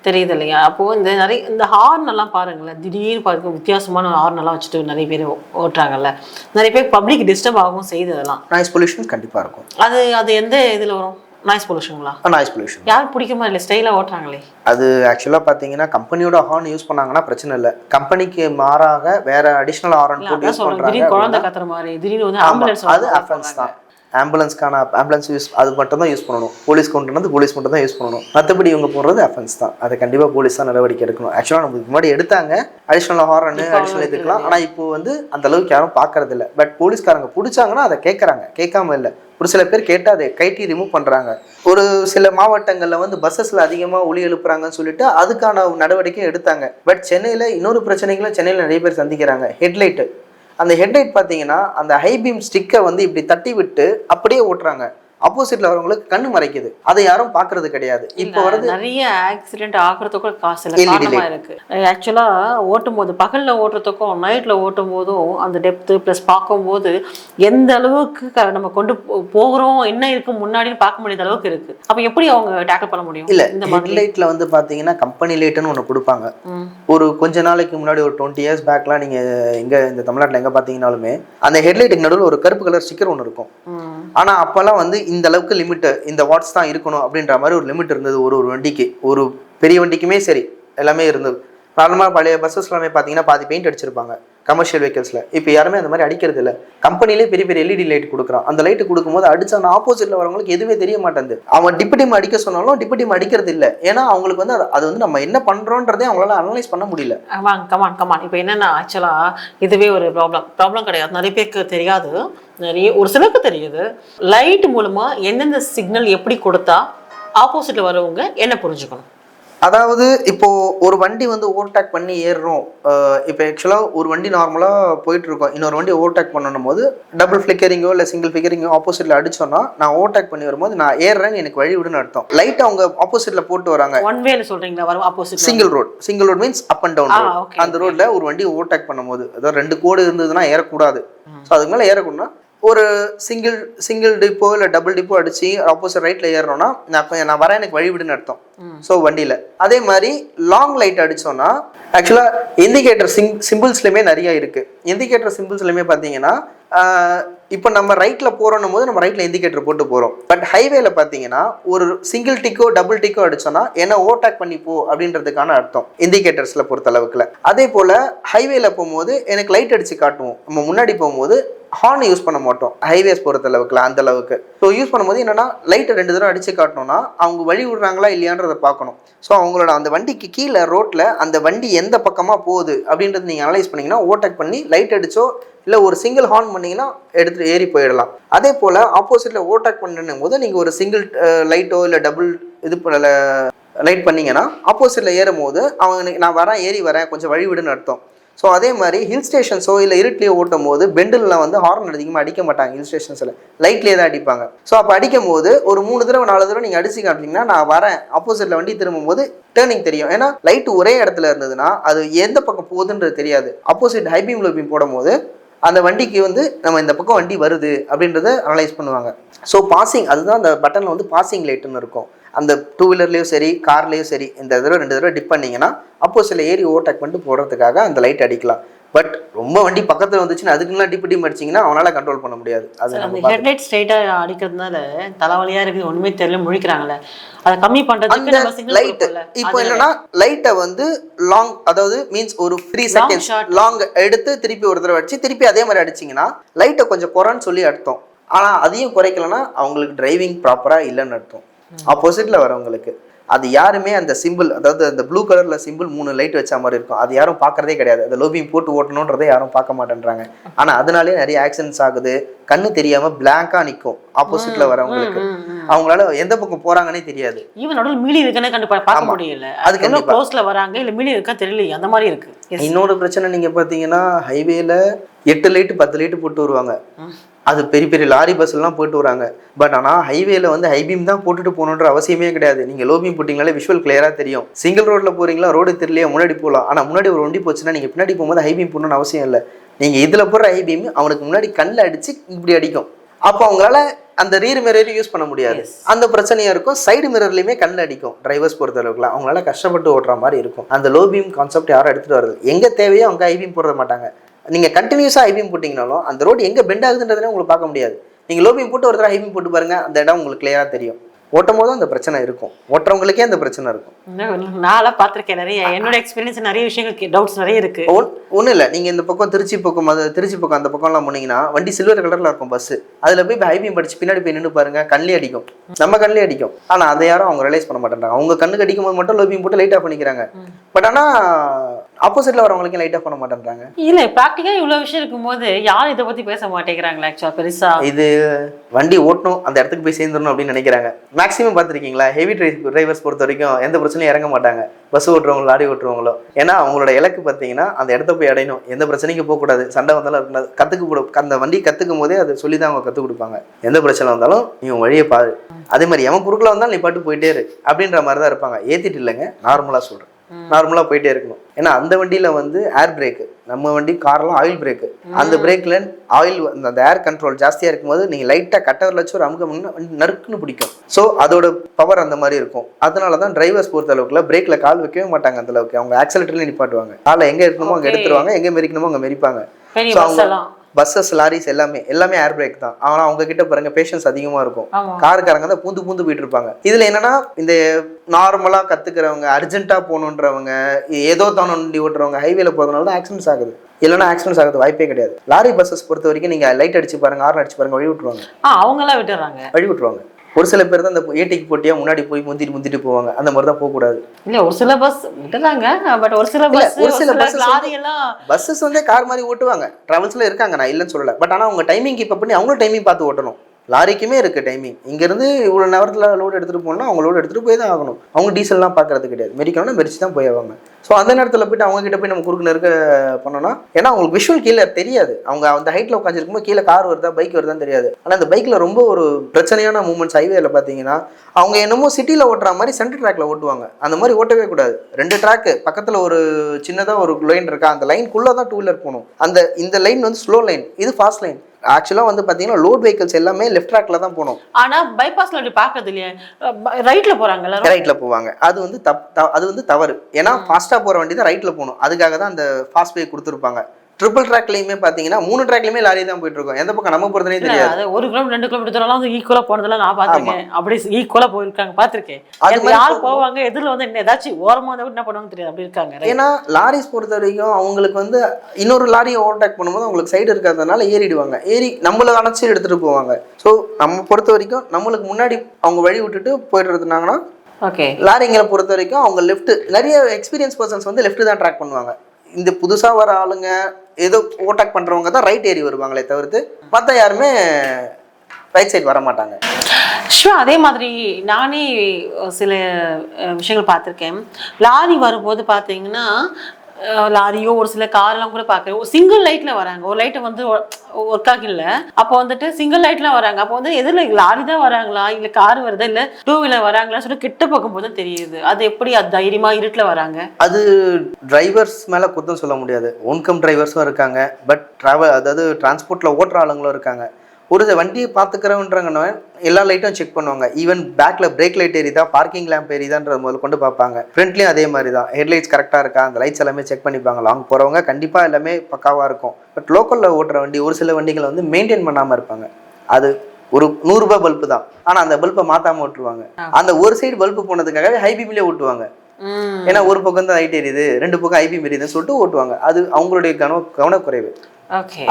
தெரியுது இல்லையா? அப்போ இந்த நிறைய இந்த ஹார்ன் எல்லாம் பாருங்களேன். திடீர்னு பார்க்க வித்தியாசமான ஹார்ன் எல்லாம் வச்சுட்டு நிறைய பேர் ஓட்டுறாங்கல்ல. நிறைய பேர் பப்ளிக் டிஸ்டர்ப் ஆகவும் செய்யுது அதெல்லாம். நாய்ஸ் பொல்யூஷன் கண்டிப்பாக இருக்கும். அது அது எந்த இதில் வரும்? நாய்ஸ் பொல்யூஷனுங்களா நாய்ஸ் பொல்யூஷன் யாரும் பிடிக்குமா இல்லை ஸ்டைலாக ஓட்டுறாங்களே? அது ஆக்சுவலாக பார்த்தீங்கன்னா கம்பெனியோட ஹார்ன் யூஸ் பண்ணாங்கன்னா பிரச்சனை இல்லை. கம்பெனிக்கு மாறாக வேற அடிஷ்னல் ஹார்ன் போட்டு யூஸ் பண்ணுறாங்க குழந்தை கத்துற மாதிரி திடீர்னு வந்து ஆமா, ஆம்புலன்ஸ் அது அஃபென்ஸ் தான். ஆம்புலன்ஸ்க்கான ஆம்புலன்ஸ் யூஸ் அது மட்டும் தான் யூஸ் பண்ணணும். போலீஸ் கொண்டு வந்து போலீஸ் மட்டும் தான் யூஸ் பண்ணணும். மற்றபடி இவங்க போடுறது அஃபென்ஸ் தான். அதை கண்டிப்பாக போலீஸ் தான் நடவடிக்கை எடுக்கணும். ஆக்சுவலாக நமக்கு முன்னாடி எடுத்தாங்க. அடிஷ்னல் ஹாரன் இப்போ அடிஷ்னல் இதுக்கெல்லாம். ஆனால் இப்போ வந்து அந்த அளவுக்கு யாரும் பார்க்கறது இல்ல பட் போலீஸ்காரங்க பிடிச்சாங்கன்னா அதை கேட்குறாங்க கேட்காம இல்லை. ஒரு சில பேர் கேட்டால் அதை கைட்டி ரிமூவ் பண்ணுறாங்க ஒரு சில மாவட்டங்களில் வந்து பஸ்ஸஸில் அதிகமாக ஒளி எழுப்புறாங்கன்னு சொல்லிட்டு அதுக்கான நடவடிக்கை எடுத்தாங்க. பட் சென்னையில் இன்னொரு பிரச்சனைகளும் சென்னையில் நிறைய பேர் சந்திக்கிறாங்க. ஹெட்லைட்டு அந்த ஹெட்லைட் பார்த்தீங்கன்னா அந்த ஹை பீம் ஸ்டிக்கை வந்து இப்படி தட்டி விட்டு அப்படியே ஓட்டுறாங்க. ஆப்போசிட்ல வரவங்களுக்கு கண்ணு மறைக்குது. அதை யாரும் பார்க்கறது கிடையாது. இப்போ வருது நிறைய ஆக்சிடென்ட் ஆகுறதுக்கும் காசு இல்ல இருக்கு. ஆக்சுவலா ஓட்டும் போது பகல்ல ஓட்டுறதுக்கும் நைட்ல ஓட்டும் போதும் அந்த டெப்த் பிளஸ் பார்க்கும்போது எந்த அளவுக்கு நம்ம கொண்டு போகிறோம் என்ன இருக்கு முன்னாடின்னு பார்க்க முடியாத அளவுக்கு இருக்கு. அப்ப எப்படி அவங்க டேக்கிள் பண்ண முடியும்? இல்ல இந்த ஹெட்லைட்ல வந்து பாத்தீங்கன்னா கம்பெனி லைட்டுன்னு ஒன்று கொடுப்பாங்க. ஒரு கொஞ்ச நாளைக்கு முன்னாடி ஒரு டுவெண்ட்டி இயர்ஸ் பேக்லாம் நீங்க எங்க இந்த தமிழ்நாட்டுல எங்க பாத்தீங்கன்னாலுமே அந்த ஹெட்லைட்டுக்கு நடுவில் ஒரு கருப்பு கலர் ஸ்டிக்கர் ஒன்று இருக்கும். ஆனா அப்பெல்லாம் வந்து இந்த அளவுக்கு லிமிட்டு இந்த வாட்ஸ் தான் இருக்கணும் அப்படின்ற மாதிரி ஒரு லிமிட் இருந்தது ஒரு ஒரு வண்டிக்கு. ஒரு பெரிய வண்டிக்குமே சரி எல்லாமே இருந்தது. நார்மலாக பழைய பஸ்ஸஸ் எல்லாமே பார்த்தீங்கன்னா பாதி பெயிண்ட் அடிச்சிருப்பாங்க கமர்ஷியல் வெஹிக்கல்ஸில் இப்போ யாருமே அந்த மாதிரி அடிக்கிறது இல்லை. கம்பெனிலே பெரிய பெரிய எல்இடி லைட் கொடுக்குறான். அந்த லைட்டு கொடுக்கும்போது அடிச்ச அந்த ஆப்போசிட்ல வரவங்களுக்கு எதுவுமே தெரிய மாட்டேங்குது. அவன் டிப்பிடிம் அடிக்க சொன்னாலும் டிப்பிடிம் அடிக்கிறது இல்லை. ஏன்னா அவங்களுக்கு வந்து அது- அது வந்து நம்ம என்ன பண்றோன்றதே அவங்களால அனலைஸ் பண்ண முடியல. வாங்க கமான் கமான் இப்போ என்னென்னா ஆக்சுவலாக இதுவே ஒரு ப்ராப்ளம் ப்ராப்ளம் கிடையாது. நிறைய பேருக்கு தெரியாது. நிறைய ஒரு சிலருக்கு தெரியுது. லைட் மூலமா எந்தெந்த சிக்னல் எப்படி கொடுத்தா ஆப்போசிட்ல வரவங்க என்ன புரிஞ்சுக்கணும்? அதாவது இப்போ ஒரு வண்டி வந்து ஓவர்டேக் பண்ணி ஏறுறோம். இப்போ ஆக்சுவலாக ஒரு வண்டி நார்மலாக போயிட்டு இருக்கோம் இன்னொரு வண்டி ஓவர்டேக் பண்ணணும் போது டபுள் ஃபிளிக்கரிங்கோ இல்லை சிங்கிள் ஃபிளிக்கரிங்கோ ஆப்போசிட்ல அடிச்சோன்னா நான் ஓவர்டேக் பண்ணி வரும்போது நான் ஏறுறேன்னு எனக்கு வழி விடுன்னு அர்த்தம். லைட் அவங்க ஆப்போசிட்ல போட்டு வராங்க. ஒன் வேல சொல்றீங்களா? வரும் opposite single road single road means up and down road அந்த ரோட்ல ஒரு வண்டி ஓவர்டேக் பண்ணும்போது அதாவது ரெண்டு கோடு இருந்ததுன்னா ஏறக்கூடாது. ஸோ அதுக்கு மேலே ஏறக்கூடாதுன்னா ஒரு சிங்கிள் சிங்கிள் டிப்போ இல்லை டபுள் டிப்போ அடிச்சு ஆப்போசிட் ரைட்ல ஏறணும்னா நான் இப்ப நான் வரேன் எனக்கு வழி விடுன்னு அர்த்தம். ஸோ வண்டியில். அதே மாதிரி லாங் லைட் அடிச்சோம்னா ஆக்சுவலாக இண்டிகேட்டர் சிங் சிம்பிள்ஸ்லையுமே நிறைய இருக்கு. இண்டிகேட்டர் சிம்பிள்ஸ்லையுமே பார்த்தீங்கன்னா இப்போ நம்ம ரைட்டில் போகிறோம் போது நம்ம ரைட்டில் இண்டிகேட்டர் போட்டு போகிறோம் பட் ஹைவேல பார்த்தீங்கன்னா ஒரு சிங்கிள் டிக்கோ டபுள் டிக்கோ அடிச்சோன்னா என்ன ஓவர்டேக் பண்ணி போ அப்படின்றதுக்கான அர்த்தம் இண்டிகேட்டர்ஸில் பொறுத்த அளவுக்குல. அதே போல் ஹைவேல போகும்போது எனக்கு லைட் அடிச்சு காட்டுவோம். நம்ம முன்னாடி போகும்போது ஹார்ன் யூஸ் பண்ண மாட்டோம் ஹைவேஸ் பொறுத்த அளவுக்குல அந்த அளவுக்கு. ஸோ யூஸ் பண்ணும்போது என்னன்னா லைட்டை ரெண்டு தடவை அடிச்சு காட்டணும்னா அவங்க வழி விடுறாங்களா இல்லையான்றதை பார்க்கணும். ஸோ அவங்களோட அந்த வண்டிக்கு கீழே ரோட்டில் அந்த வண்டி எந்த பக்கமாக போகுது அப்படின்றது நீங்கள் அனலைஸ் பண்ணிங்கன்னா ஓவர்டேக் பண்ணி லைட் அடிச்சோ இல்லை ஒரு சிங்கிள் ஹார்ன் பண்ணிங்கன்னா எடுத்துகிட்டு ஏறி போயிடலாம். அதே போல் ஆப்போசிட்டில் ஓவர்டேக் பண்ணும் போது நீங்கள் ஒரு சிங்கிள் லைட்டோ இல்லை டபுள் இது லைட் பண்ணீங்கன்னா ஆப்போசிட்டில் ஏறும் போது அவங்க நான் வரேன் ஏறி வரேன் கொஞ்சம் வழி விடுன்னு அர்த்தம். ஸோ அதே மாதிரி ஹில் ஸ்டேஷன்ஸோ இல்லை இருட்லேயோ ஓட்டும் போது பெண்டில் வந்து ஹார்ன் அதிகமாக அடிக்க மாட்டாங்க ஹில் ஸ்டேஷன்ஸில் லைட்லேயே தான் அடிப்பாங்க. ஸோ அப்போ அடிக்கும் போது ஒரு மூணு தடவை நாலு தடவை நீங்கள் அடிச்சிங்க அப்படின்னா நான் வரேன் ஆப்போசிட்டில் வண்டி திரும்பும் போது டேர்னிங் தெரியும். ஏன்னா லைட் ஒரே இடத்துல இருந்ததுன்னா அது எந்த பக்கம் போகுதுன்றது தெரியாது. ஆப்போசிட் ஹைபீம் லோபீம் போடும் போது போடும்போது அந்த வண்டிக்கு வந்து நம்ம இந்த பக்கம் வண்டி வருது அப்படின்றத அனலைஸ் பண்ணுவாங்க. ஸோ பாசிங் அதுதான் அந்த பட்டனில் வந்து பாசிங் லைட்டுன்னு இருக்கும். அந்த டூ வீலர்லேயும் சரி கார்லேயும் சரி இந்த தடவை ரெண்டு தடவை டிப் பண்ணிங்கன்னா அப்போ சில ஏறி ஓவர்டேக் பண்ணிட்டு போகிறதுக்காக அந்த லைட் அடிக்கலாம். பட் ரொம்ப வண்டி பக்கத்தில் வந்துச்சுன்னா அதுக்குலாம் டிப் டிப் அடிச்சிங்கன்னா அவனால் கண்ட்ரோல் பண்ண முடியாது. அது அந்த ஹெட்லைட் ஸ்ட்ரைட்டா அடிக்கிறதுனால தலைவலியா இருக்குது ஒண்ணுமே தெரியல முழிக்கிறாங்கல்ல. அதை கம்மி சிக்னல் லைட் இப்போ என்னன்னா லைட்டை வந்து லாங் அதாவது மீன்ஸ் ஒரு த்ரீ செகண்ட்ஸ். லாங் எடுத்து திருப்பி ஒரு தடவை அடிச்சு திருப்பி அதே மாதிரி அடிச்சிங்கன்னா லைட்டை கொஞ்சம் குறைன்னு சொல்லி அர்த்தம். ஆனா அதையும் குறைக்கலன்னா அவங்களுக்கு டிரைவிங் ப்ராப்பரா இல்லைன்னு அர்த்தம். ஆப்போசிட்ல வரவங்களுக்கு. அது யாருமே அந்த சிம்பிள் அதாவது அந்த ப்ளூ கலர்ல சிம்பிள் மூணு லைட் வச்ச மாதிரி இருக்கும். அது யாரும் பார்க்கறதே கிடையாது. அந்த லோபியும் போட்டு ஓட்டணுன்றதை யாரும் பார்க்க மாட்டேன்றாங்க. ஆனா அதனாலே நிறைய ஆக்சிடென்ட்ஸ் ஆகுது. கண்ணு தெரியாம பிளாங்கா நிக்கும். ஆப்போசிட்ல வரவங்களுக்கு. அவங்களால எந்த பக்கம் போறாங்கன்னே தெரியாது. ஈவன் நடுவில் மீடி இருக்குன்னு கண்டு பார்க்க. முடியல. அது. க்ளோஸ்ல வராங்க இல்ல மீடி இருக்கா தெரியலையே அந்த மாதிரி இருக்கு. இன்னொரு பிரச்சனை நீங்க பாத்தீங்கன்னா ஹைவேல எட்டு லைட்டு பத்து லைட்டு போட்டு வருவாங்க. அது பெரிய பெரிய லாரி பஸ் எல்லாம் போட்டு வராங்க. பட் ஆனா ஹைவேல வந்து ஹைபீம் தான் போட்டுட்டு போகணுன்ற அவசியமே கிடையாது. நீங்க லோ பீம் போட்டீங்கனாலே விஷுவல் கிளியரா தெரியும். சிங்கிள் ரோட்ல போறீங்களா ரோடு தெரியலையா முன்னாடி போகலாம். ஆனா முன்னாடி ஒரு வண்டி போச்சுன்னா நீங்க பின்னாடி போகும்போது ஹைபீம் போடணும்னு அவசியம் இல்லை. நீங்க இதுல போடுற ஹைபீம் அவனுக்கு முன்னாடி கண்ணில் அடிச்சு இப்படி அடிக்கும். அப்போ அவங்களால அந்த ரீர் மிரரையும் யூஸ் பண்ண முடியாது. அந்த பிரச்சனையும் இருக்கும். சைடு மிரர்லையுமே கண்ணில் அடிக்கும். டிரைவர்ஸ் பொறுத்த அளவுக்குலாம். அவங்களால கஷ்டப்பட்டு ஓட்டுற மாதிரி இருக்கும். அந்த லோ பீம் கான்செப்ட் யாரும் எடுத்துட்டு வருது எங்க தேவையோ அவங்க ஐபீம் போட மாட்டாங்க. நீங்க கண்டினியூஸா ஐபீம் போட்டிங்கனாலும் அந்த ரோடு எங்க பெண்ட் ஆகுதுன்றதுனே உங்களுக்கு பார்க்க முடியாது. நீங்க லோ பீம் போட்டு ஒரு தடவை ஐபீம் போட்டு பாருங்க அந்த இடம் உங்களுக்கு கிளியரா தெரியும். ஓட்டும் போதும் அந்த பிரச்சனை இருக்கும். ஓட்டுறவங்களுக்கே அந்த பிரச்சனை இருக்கும். நான்லாம் பார்த்துருக்கேன் நிறைய. என்னோட எக்ஸ்பீரியன்ஸ் நிறைய விஷயங்கள் டவுட்ஸ் நிறைய இருக்கு. ஒன்றும் இல்லை. நீங்கள் இந்த பக்கம் திருச்சி பக்கம் அது திருச்சி பக்கம் அந்த பக்கம்லாம் போனீங்கன்னா வண்டி சில்வர் கலரில் இருக்கும் பஸ்ஸு அதில் போய் ஹைபீம் படிச்சு பின்னாடி போய் நின்று பாருங்க கண்ணிலே அடிக்கும். நம்ம கண்ணிலே அடிக்கும். ஆனால் அதை யாரும் அவங்க ரியலைஸ் பண்ண மாட்டேன்றாங்க. அவங்க கண்ணுக்கு அடிக்கும் போது மட்டும் லோபியும் போட்டு லைட் ஆஃப் பண்ணிக்கிறாங்க. பட் ஆனால் ஆப்போசிட்டில் வரவங்களுக்கு லைட் ஆஃப் பண்ண மாட்டேன்றாங்க. இல்ல ப்ராக்டிக்கலா இவ்வளவு விஷயம் இருக்கும்போது யாரும் இதை பத்தி பேச மாட்டேங்கிறாங்களா ஆக்சுவலா பெருசா? இது வண்டி ஓட்டணும் அந்த இடத்துக்கு போய் சேர்ந்துடணும் அப்படின்னு நினைக்கிறாங்க. மேக்ஸிமம் பார்த்துருக்கீங்களா? ஹெவி டிரைவர்ஸ் பொறுத்த வரைக்கும் எந்த பிரச்சனையும் இறங்க மாட்டாங்க. பஸ் ஓட்டுறவங்களோ லாரி ஓட்டுறவங்களோ. ஏன்னா அவங்களோட இலக்கு பார்த்தீங்கன்னா அந்த இடத்த போய் அடையணும். எந்த பிரச்சனைக்கும் போகக்கூடாது சண்டை வந்தாலும் இருக்கக்கூடாது கற்றுக்க கொடு அந்த வண்டி கற்றுக்கும் போதே அதை சொல்லி தான் அவங்க கற்றுக் கொடுப்பாங்க. எந்த பிரச்சனை வந்தாலும் நீ உன் வழியை பாரு. அதே மாதிரி எவன் குறுக்கில் வந்தாலும் நீ பாட்டு போயிட்டே இரு. அப்படின்ற மாதிரி தான் இருப்பாங்க. ஏற்றிட்டு இல்லைங்க நார்மலாக சொல்கிறேன் நார்மலாக போயிட்டே இருக்கணும். ஏன்னா அந்த வண்டியில் வந்து ஏர் பிரேக்கு நம்ம வண்டி கார்லாம் ஆயில் பிரேக்கு அந்த பிரேக்கில் ஆயில் அந்த ஏர் கண்ட்ரோல் ஜாஸ்தியாக இருக்கும்போது நீங்கள் லைட்டாக கட்டவரில் வச்சு ஒரு வண்டி நறுக்குன்னு பிடிக்கும். ஸோ அதோட பவர் அந்த மாதிரி இருக்கும். அதனால தான் டிரைவர்ஸ் பொறுத்த அளவுக்குல பிரேக்கில் கால் வைக்கவே மாட்டாங்க அந்த அளவுக்கு. அவங்க ஆக்சலேட்டர்லேயே நிப்பாட்டுவாங்க. காலை எங்கே இருக்கணுமோ அங்கே. எடுத்துருவாங்க. எங்கே மெரிக்கணுமோ அங்கே மெரிப்பாங்க அவங்க- பஸ்ஸஸ் லாரிஸ் எல்லாமே எல்லாமே ஏர் பிரேக் தான். ஆனால் அவங்க கிட்ட பாருங்க பேஷன்ஸ் அதிகமாக இருக்கும். காருக்காரங்க தான் பூந்து பூந்து போயிட்டு இருப்பாங்க. இதுல என்னன்னா இந்த நார்மலா கத்துக்கிறவங்க அர்ஜென்ட்டா போகணுன்றவங்க ஏதோ தானே வண்டி ஓட்டுறவங்க ஹைவேல போறதுனால தான் ஆக்சிடென்ட்ஸ் ஆகுது. இல்லைன்னா ஆக்சிடென்ட்ஸ் ஆகுது வாய்ப்பே கிடையாது. லாரி பஸ்ஸஸ் பொறுத்த வரைக்கும் நீங்க லைட் அடிச்சு பாருங்க ஹார்ன் அடிச்சு பாருங்க வழி விட்டுருவாங்க. ஆ அவங்க எல்லாம் விட்டுறாங்க. வழி விட்டுருவாங்க. ஒரு சில பேர் தான் இந்த ஏடிக்கு போட்டியா முன்னாடி போய் முந்திட்டு முந்திட்டு போவாங்க. அந்த மாதிரி தான் போகக்கூடாது. இல்ல ஒரு சில பஸ் விட்டுறாங்க பட் ஒரு சில பஸ் ஒரு சில எல்லாம் பஸ்ஸஸ் வந்து கார் மாதிரி ஓட்டுவாங்க. டிராவல்ஸ்ல இருக்காங்க நான் இல்லைன்னு சொல்லல. பட் ஆனால் அவங்க டைமிங் கீப் பண்ணி அவங்களும் டைமிங் பார்த்து ஓட்டணும். லாரிக்குமே இருக்குது டைமிங் இங்கேருந்து இவ்வளோ நேரத்தில் லோடு எடுத்துகிட்டு போகணும்னா அவங்க லோடு எடுத்துகிட்டு போய் தான் ஆகணும். அவங்க டீசல்லாம் பார்க்கறது கிடையாது. மெரிக்கணும்னா மெரிச்சு தான் போய் ஆவாங்க. ஸோ அந்த நேரத்தில் போயிட்டு அவங்க கிட்ட போய் நம்ம குறுக்கு நெருக்க பண்ணோம்னா ஏன்னா அவங்களுக்கு விஷுவல் கீழே தெரியாது. அவங்க அந்த ஹைட்டில் உட்காந்துருக்கும்போது கீழே கார் வருதா பைக் வருதான்னு தெரியாது. ஆனால் அந்த பைக்கில் ரொம்ப ஒரு பிரச்சனையான மூமெண்ட்ஸ் ஹைவேல பார்த்தீங்கன்னா அவங்க என்னமோ சிட்டியில் ஓட்டுற மாதிரி சென்டர் ட்ராக்ல ஓட்டுவாங்க. அந்த மாதிரி ஓட்டவே கூடாது. ரெண்டு ட்ராக்கு பக்கத்தில் ஒரு சின்னதாக ஒரு லைன் இருக்கா அந்த லைனுக்குள்ளே தான் டூ வீலர் போகணும். அந்த இந்த லைன் வந்து ஸ்லோ லைன் இது ஃபாஸ்ட் லைன் ஆக்சுவலாக வந்து பார்த்தீங்கன்னா லோட் வெஹிக்கல்ஸ் எல்லாமே லெஃப்ட் ட்ராக்ல தான் போகணும். ஆனா பைபாஸ்ல அப்படி பாக்குறது இல்லையே. ரைட்ல போறாங்க எல்லாரும் ரைட்ல போவாங்க. அது வந்து தப் த- அது வந்து தவறு. ஏன்னா ஃபாஸ்ட்டாக போகிற வண்டி தான் ரைட்ல போகணும். அதுக்காக தான் அந்த ஃபாஸ்ட் வே கொடுத்துருப்பாங்க. ட்ரிபிள் ட்ராக்லையுமே பார்த்தீங்கன்னா மூணு ட்ராக்லையுமே லாரி தான் போயிட்டு இருக்கோம் எந்த பக்கம் நம்ம போகிறதுனே தெரியாது. அது ஒரு கிலோமீட்டர் ரெண்டு கிலோமீட்டர் தூரம்லாம் வந்து ஈக்குவலா போனதெல்லாம் நான் பாத்திருக்கேன் அப்படி ஈக்குவலா போயிருக்காங்க. பாத்திருக்கேன் அது மாதிரி யார் போவாங்க எதிரில் வந்து என்ன ஏதாச்சும் ஓரமா வந்து என்ன பண்ணுவாங்க தெரியாது. அப்படி இருக்காங்க. ஏன்னா லாரிஸ் பொறுத்த வரைக்கும் அவங்களுக்கு வந்து இன்னொரு லாரியை ஓவர்டேக் பண்ணும்போது அவங்களுக்கு சைடு இருக்கிறதுனால ஏறிடுவாங்க. ஏறி நம்மள அணைச்சி எடுத்துட்டு போவாங்க. ஸோ நம்ம பொறுத்த வரைக்கும் நம்மளுக்கு முன்னாடி அவங்க வழி விட்டுட்டு போயிட்டு இருந்தாங்கன்னா ஓகே லாரிங்களை பொறுத்த வரைக்கும் அவங்க லெஃப்ட் நிறைய எக்ஸ்பீரியன்ஸ் பர்சன்ஸ் வந்து லெஃப்ட் தான் ட்ராக் பண்ணுவாங்க. இந்த புதுசா வர ஆளுங்க ஏதோ ஓட்டாக் பண்றவங்க தான் ரைட் ஏறி வருவாங்களே தவிர்த்து மற்ற யாருமே ரைட் சைடு வர மாட்டாங்க ஷுவர் அதே மாதிரி நானே சில விஷயங்கள் பார்த்துருக்கேன். லாரி வரும்போது பார்த்தீங்கன்னா லாரியோ ஒரு சில கார்லாம் கூட பார்க்குறேன். சிங்கிள் லைட்டில் வராங்க. ஒரு லைட்டை வந்து ஒர்க் ஆகல. அப்போ வந்துட்டு சிங்கிள் லைட்லாம் வராங்க. அப்போ வந்து எதில் லாரி தான் வராங்களா? இல்லை கார் வருதா? இல்லை டூ வீலர் வராங்களா? சொல்லி கிட்ட பார்க்கும்போது தான் தெரியுது. அது எப்படி அது தைரியமா இருட்டில் வராங்க? அது டிரைவர்ஸ் மேலே குத்தம் சொல்ல முடியாது. ஓன்கம் டிரைவர்ஸும் இருக்காங்க. பட் ட்ராவல் அதாவது டிரான்ஸ்போர்ட்டில் ஓட்டுற ஆளுங்களும் இருக்காங்க. ஒரு வண்டியை பார்த்துக்கிறவன்றவங்க எல்லா லைட்டும் செக் பண்ணுவாங்க. ஈவன் பேக்கில் பிரேக் லைட் எரியுதா பார்க்கிங் லேம்ப் எரியுதான்ற முதல் கொண்டு பார்ப்பாங்க. ஃப்ரண்ட்லேயும் அதே மாதிரி தான் ஹெட்லைட்ஸ் கரெக்டாக இருக்கா அந்த லைட்ஸ் எல்லாமே செக் பண்ணிப்பாங்க. லாங் போகிறவங்க கண்டிப்பாக எல்லாமே பக்காவாக இருக்கும். பட் லோக்கலில் ஓட்டுற வண்டி ஒரு சில வண்டிகளை வந்து மெயின்டைன் பண்ணாமல் இருப்பாங்க. அது ஒரு நூறுரூபா பல்பு தான். ஆனால் அந்த பல்பை மாற்றாம ஓட்டுருவாங்க. அந்த ஒரு சைடு பல்பு போனதுக்காகவே ஹை பிபிலே ஓட்டுவாங்க. ஏன்னா ஒரு பக்கம் தான் லைட் எரியுது ரெண்டு பக்கம் ஐபி எரியுதுன்னு சொல்லிட்டு ஓட்டுவாங்க. அது அவங்களுடைய கவன கவனக்குறைவு.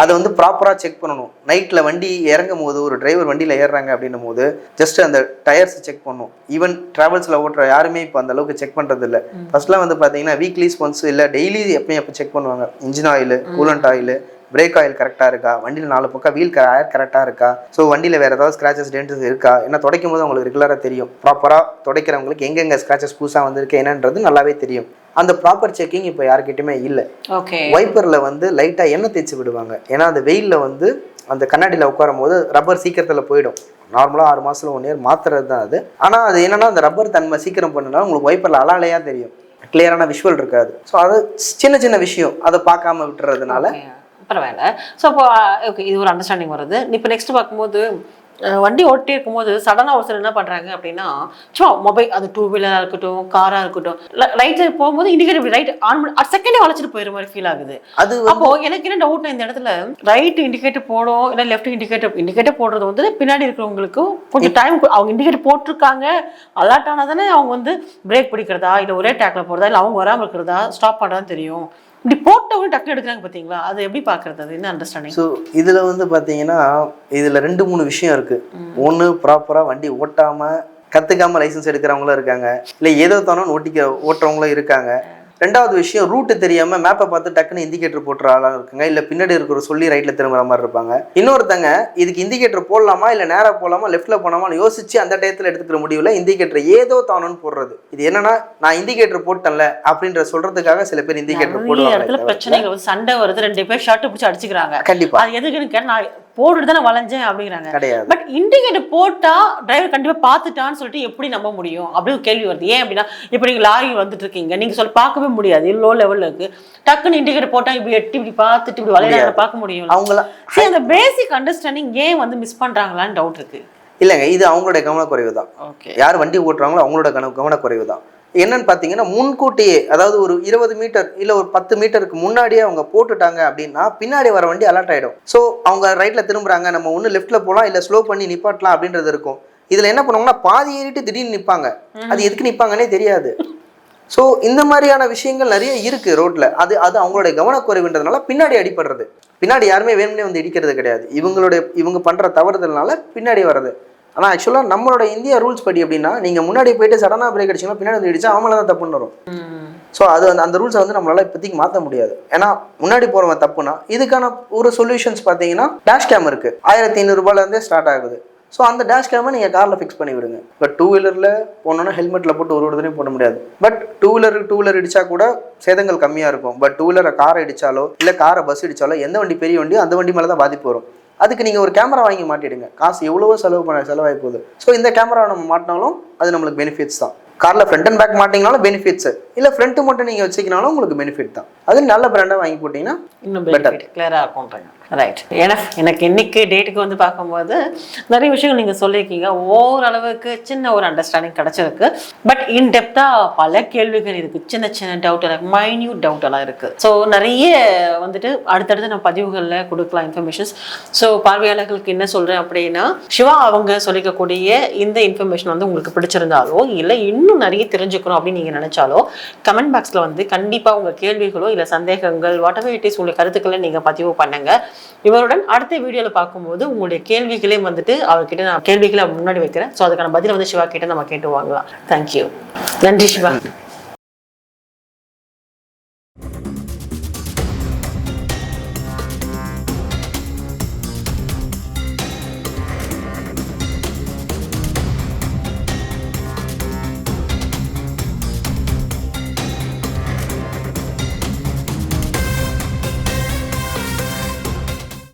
அதை வந்து ப்ராப்பராக செக் பண்ணணும். நைட்டில் வண்டி இறங்கும் போது ஒரு டிரைவர் வண்டியில் ஏறுறாங்க அப்படின்னும் போது ஜஸ்ட் அந்த டயர்ஸ் செக் பண்ணணும். ஈவன் டிராவல்ஸில் ஓட்டுற யாருமே இப்போ அந்த அளவுக்கு செக் பண்ணுறது இல்லை ஃபர்ஸ்ட்லாம் வந்து பார்த்தீங்கன்னா வீக்லிஸ் ஒன்ஸ் இல்லை டெய்லி எப்பயும் எப்போ செக் பண்ணுவாங்க. Engine oil coolant oil brake oil கரெக்டாக இருக்கா? வண்டியில் நாலு பக்கம் வீல் ஏர் கரெக்டாக இருக்கா? ஸோ வண்டியில் வேறு ஏதாவது ஸ்க்ராச்சஸ் டென்ட்ஸ் இருக்கா? ஏன்னா துடைக்கும் போது அவங்களுக்கு ரெகுலராக தெரியும். ப்ராப்பராக துடைக்கிறவங்களுக்கு எங்கெங்கே ஸ்க்ராச்சஸ் புதுசாக வந்திருக்கு என்னன்றது நல்லாவே தெரியும். அந்த ப்ராப்பர் செக்கிங் இப்போ யார்கிட்டயுமே இல்லை. ஓகே வைப்பரில் வந்து லைட்டாக எண்ணெய் தேய்ச்சி விடுவாங்க. ஏன்னா அந்த வெயிலில் வந்து அந்த கண்ணாடியில் உட்காரும் போது ரப்பர் சீக்கிரத்தில் போயிடும். நார்மலாக ஆறு மாதத்துல ஒன் இயர் மாத்துறது தான் அது. ஆனால் அது என்னன்னா அந்த ரப்பர் தன்மை சீக்கிரம் பண்ணனால உங்களுக்கு வைப்பரில் அலாலையாக தெரியும். கிளியரான விஷுவல் இருக்காது. ஸோ அது சின்ன சின்ன விஷயம். அதை பார்க்காம விட்டுறதுனால பரவாயில்ல. ஸோ அப்போ ஓகே இது ஒரு அண்டர்ஸ்டாண்டிங் வருது. இப்போ நெக்ஸ்ட் பார்க்கும்போது வண்டி ஓட்டிட்டே இருக்கும்போது சடனாக ஒரு சிலர் என்ன பண்ணுறாங்க அப்படின்னா சும்மா மொபைல் அது டூ வீலராக இருக்கட்டும் காராக இருக்கட்டும் ரைட்டில் போகும்போது இண்டிகேட்டர் ரைட் ஆன் பண்ணி செகண்டே வளைச்சிட்டு போயிடுற மாதிரி ஃபீல் ஆகுது. அது அப்போ எனக்கு என்ன டவுட்னா இந்த இடத்துல ரைட் இண்டிகேட்டர் போடும் இல்லை லெஃப்ட் இண்டிகேட்டர் இண்டிகேட்டர் போடுறது வந்து பின்னாடி இருக்கிறவங்களுக்கு கொஞ்சம் டைம் அவங்க இண்டிகேட்டர் போட்டிருக்காங்க. அலர்ட் ஆனாதானே அவங்க வந்து பிரேக் பிடிக்கிறதா இல்லை ஒரே டேக்ல போறதா இல்லை அவங்க வராமல் இருக்கிறதா ஸ்டாப் பண்ணுறதா தெரியும். இப்படி போட்டவங்க டக்குனு எடுக்கிறாங்க பார்த்தீங்களா அது எப்படி பார்க்கறது? அது என்ன அண்டர்ஸ்டாண்டிங் ஸோ இதில் வந்து பார்த்தீங்கன்னா இதில் ரெண்டு மூணு விஷயம் இருக்குது ஒன்று ப்ராப்பராக வண்டி ஓட்டாமல் கற்றுக்காம லைசன்ஸ் எடுக்கிறவங்களும் இருக்காங்க. இல்லை ஏதோ தானோ ஓட்டிக்க ஓட்டுறவங்களும் இருக்காங்க. ரெண்டாவது விஷயம் ரூட்டு தெரியாமல் மேப்பை பார்த்து டக்குன்னு இண்டிகேட்டர் போட்டுற ஆளாக இருக்குங்க. இல்லை பின்னாடி இருக்கிற சொல்லி ரைட்டில் திரும்புற மாதிரி இருப்பாங்க. இன்னொருத்தங்க இதுக்கு இண்டிகேட்டர் போடலாமா இல்லை நேராக போகலாமா லெஃப்ட்டில் போகலாமான்னு யோசிச்சு அந்த டயத்தில் எடுத்துக்கிற முடியல இண்டிகேட்டர் ஏதோ தானோன்னு போடுறது. இது என்னன்னா நான் இண்டிகேட்டர் போட்டேன்ல அப்படின்ற சொல்றதுக்காக சில பேர் இண்டிகேட்டர் போடுவாங்க. இடத்துல பிரச்சனைகள் சண்டை வருது. ரெண்டு பேர் ஷர்ட் பிடிச்சி அடிச்சுக்கிறாங்க. கண்டிப்பா. அது எதுக்குன்னு நான் போட்டுட்டு தான் வளைஞ்சேன் அப்படிங்கிறாங்க. கிடையாது. பட் இண்டிகேட்டர் போட்டா டிரைவர் கண்டிப்பா பார்த்துட்டான்னு சொல்லிட்டு எப்படி நம்ப முடியும்? அப்படின்னு கேள்வி வருது. ஏன் அப்படின்னா இப்போ நீங்க லாரி வந்துட்டு இருக்கீங்க நீங்க சொல்ல பார்க்கவே முடியாது. லோ லெவல்ல இருக்கு டக்குன்னு இண்டிகேட்டர் போட்டா இப்படி எட்டி இப்படி பார்த்துட்டு இப்படி வளையாட பார்க்க முடியும். அவங்கள சரி அந்த பேசிக் அண்டர்ஸ்டாண்டிங் ஏன் வந்து மிஸ் பண்றாங்களான்னு டவுட் இருக்கு. இல்லைங்க இது அவங்களுடைய கவனக்குறைவு தான். யார் வண்டி ஓட்டுறாங்களோ அவங்களோட கவன கவனக்குறைவு தான். என்னன்னு பார்த்தீங்கன்னா முன்கூட்டியே அதாவது ஒரு இருபது மீட்டர் இல்லை ஒரு பத்து மீட்டருக்கு முன்னாடியே அவங்க போட்டுட்டாங்க அப்படின்னா பின்னாடி வர வண்டி அலர்ட் ஆகிடும் ஸோ அவங்க ரைட்டில் திரும்புறாங்க. நம்ம ஒன்று லெஃப்ட்டில் போகலாம் இல்லை ஸ்லோ பண்ணி நிப்பாட்டலாம் அப்படின்றது இருக்கும். இதில் என்ன பண்ணுவாங்கன்னா பாதி ஏறிட்டு திடீர்னு நிற்பாங்க அது எதுக்கு நிற்பாங்கன்னே தெரியாது. ஸோ இந்த மாதிரியான விஷயங்கள் நிறைய இருக்கு ரோட்ல அது அது அவங்களுடைய கவனக்குறைவுன்றதுனால பின்னாடி அடிபடுறது. பின்னாடி யாருமே வேணும்னே வந்து இடிக்கிறது கிடையாது. இவங்களுடைய இவங்க பண்ற தவறுதல்னால பின்னாடி வர்றது. ஆனால் ஆக்சுவலாக நம்மளோட இந்தியா ரூல்ஸ் படி அப்படின்னா நீங்கள் முன்னாடி போயிட்டு சடனாக பிரேக் அடிச்சீங்கன்னா பின்னாடி வந்து இடிச்சா அவங்கள தான் தப்புன்னு வரும். ஸோ அது அந்த அந்த ரூல்ஸை வந்து நம்மளால இப்போதைக்கு மாற்ற முடியாது. ஏன்னா முன்னாடி போகிறவன் தப்புனா இதுக்கான ஒரு சொல்யூஷன்ஸ் பார்த்தீங்கன்னா டேஷ் கேம் இருக்கு. ஆயிரத்தி ஐநூறுரூபாலேருந்தே ஸ்டார்ட் ஆகுது. ஸோ அந்த டேஷ் கேமை நீங்கள் காரில் ஃபிக்ஸ் பண்ணி விடுங்க பட் டூ வீலரில் போனோன்னா ஹெல்மெட்டில் போட்டு ஒரு ஒருத்தரையும் போட முடியாது. But two wheeler two wheeler இடிச்சா கூட சேதங்கள் கம்மியாக இருக்கும். பட் டூ வீலரை காரை இடிச்சாலோ இல்லை காரை பஸ் இடிச்சாலோ எந்த வண்டி பெரிய வண்டியோ அந்த வண்டி மேலே தான் பாதிப்பு வரும். அதுக்கு நீங்கள் ஒரு கேமரா வாங்கி மாட்டிடுங்க. காசு எவ்வளவோ செலவு பண்ண செலவாகி போகுது ஸோ இந்த கேமரா நம்ம மாட்டினாலும் அது நம்மளுக்கு பெனிஃபிட்ஸ் தான். காரில் ஃப்ரண்ட் அண்ட் பேக் மாட்டிங்கனாலும் பெனிஃபிட்ஸ் இல்லை ஃப்ரண்ட்டு மட்டும் நீங்கள் வச்சுக்கினாலும் உங்களுக்கு பெனிஃபிட் தான். அது நல்ல பிராண்டாக வாங்கி போட்டிங்கன்னா இன்னும் பெனிஃபிட் கிளியராக இருக்கும்ன்றீங்க. ரைட் ஏன்னா எனக்கு இன்னைக்கு டேட்டுக்கு வந்து பார்க்கும்போது நிறைய விஷயங்கள் நீங்கள் சொல்லியிருக்கீங்க. ஓரளவுக்கு சின்ன ஒரு அண்டர்ஸ்டாண்டிங் கிடச்சிருக்கு. பட் இன் டெப்த்தாக பல கேள்விகள் இருக்குது சின்ன சின்ன டவுட் எனக்கு மைன்யூட் டவுட் எல்லாம் இருக்குது ஸோ நிறைய வந்துட்டு அடுத்தடுத்து நம்ம பதிவுகளில் கொடுக்கலாம் இன்ஃபர்மேஷன்ஸ் ஸோ பார்வையாளர்களுக்கு என்ன சொல்கிறேன் அப்படின்னா சிவா அவங்க சொல்லிக்கக்கூடிய இந்த இன்ஃபர்மேஷன் வந்து உங்களுக்கு பிடிச்சிருந்தாலோ இல்லை இன்னும் நிறைய தெரிஞ்சுக்கணும் அப்படின்னு நீங்கள் நினச்சாலோ கமெண்ட் பாக்ஸில் வந்து கண்டிப்பாக உங்கள் கேள்விகளோ இல்லை சந்தேகங்கள் வாட் எவர் இட் இஸ் உங்கள் கருத்துக்களை நீங்கள் பதிவு பண்ணுங்கள் இவருடன் அடுத்த வீடியோவில் பார்க்கும்போது உங்களுடைய கேள்விகளையும் வந்துட்டு அவர்கிட்ட நான் கேள்விகளை முன்னாடி வைக்கிறேன். ஸோ அதுக்கான பதிலை வந்து சிவா கிட்ட நம்ம கேட்டு வாங்கலாம். தேங்க்யூ நன்றி சிவா.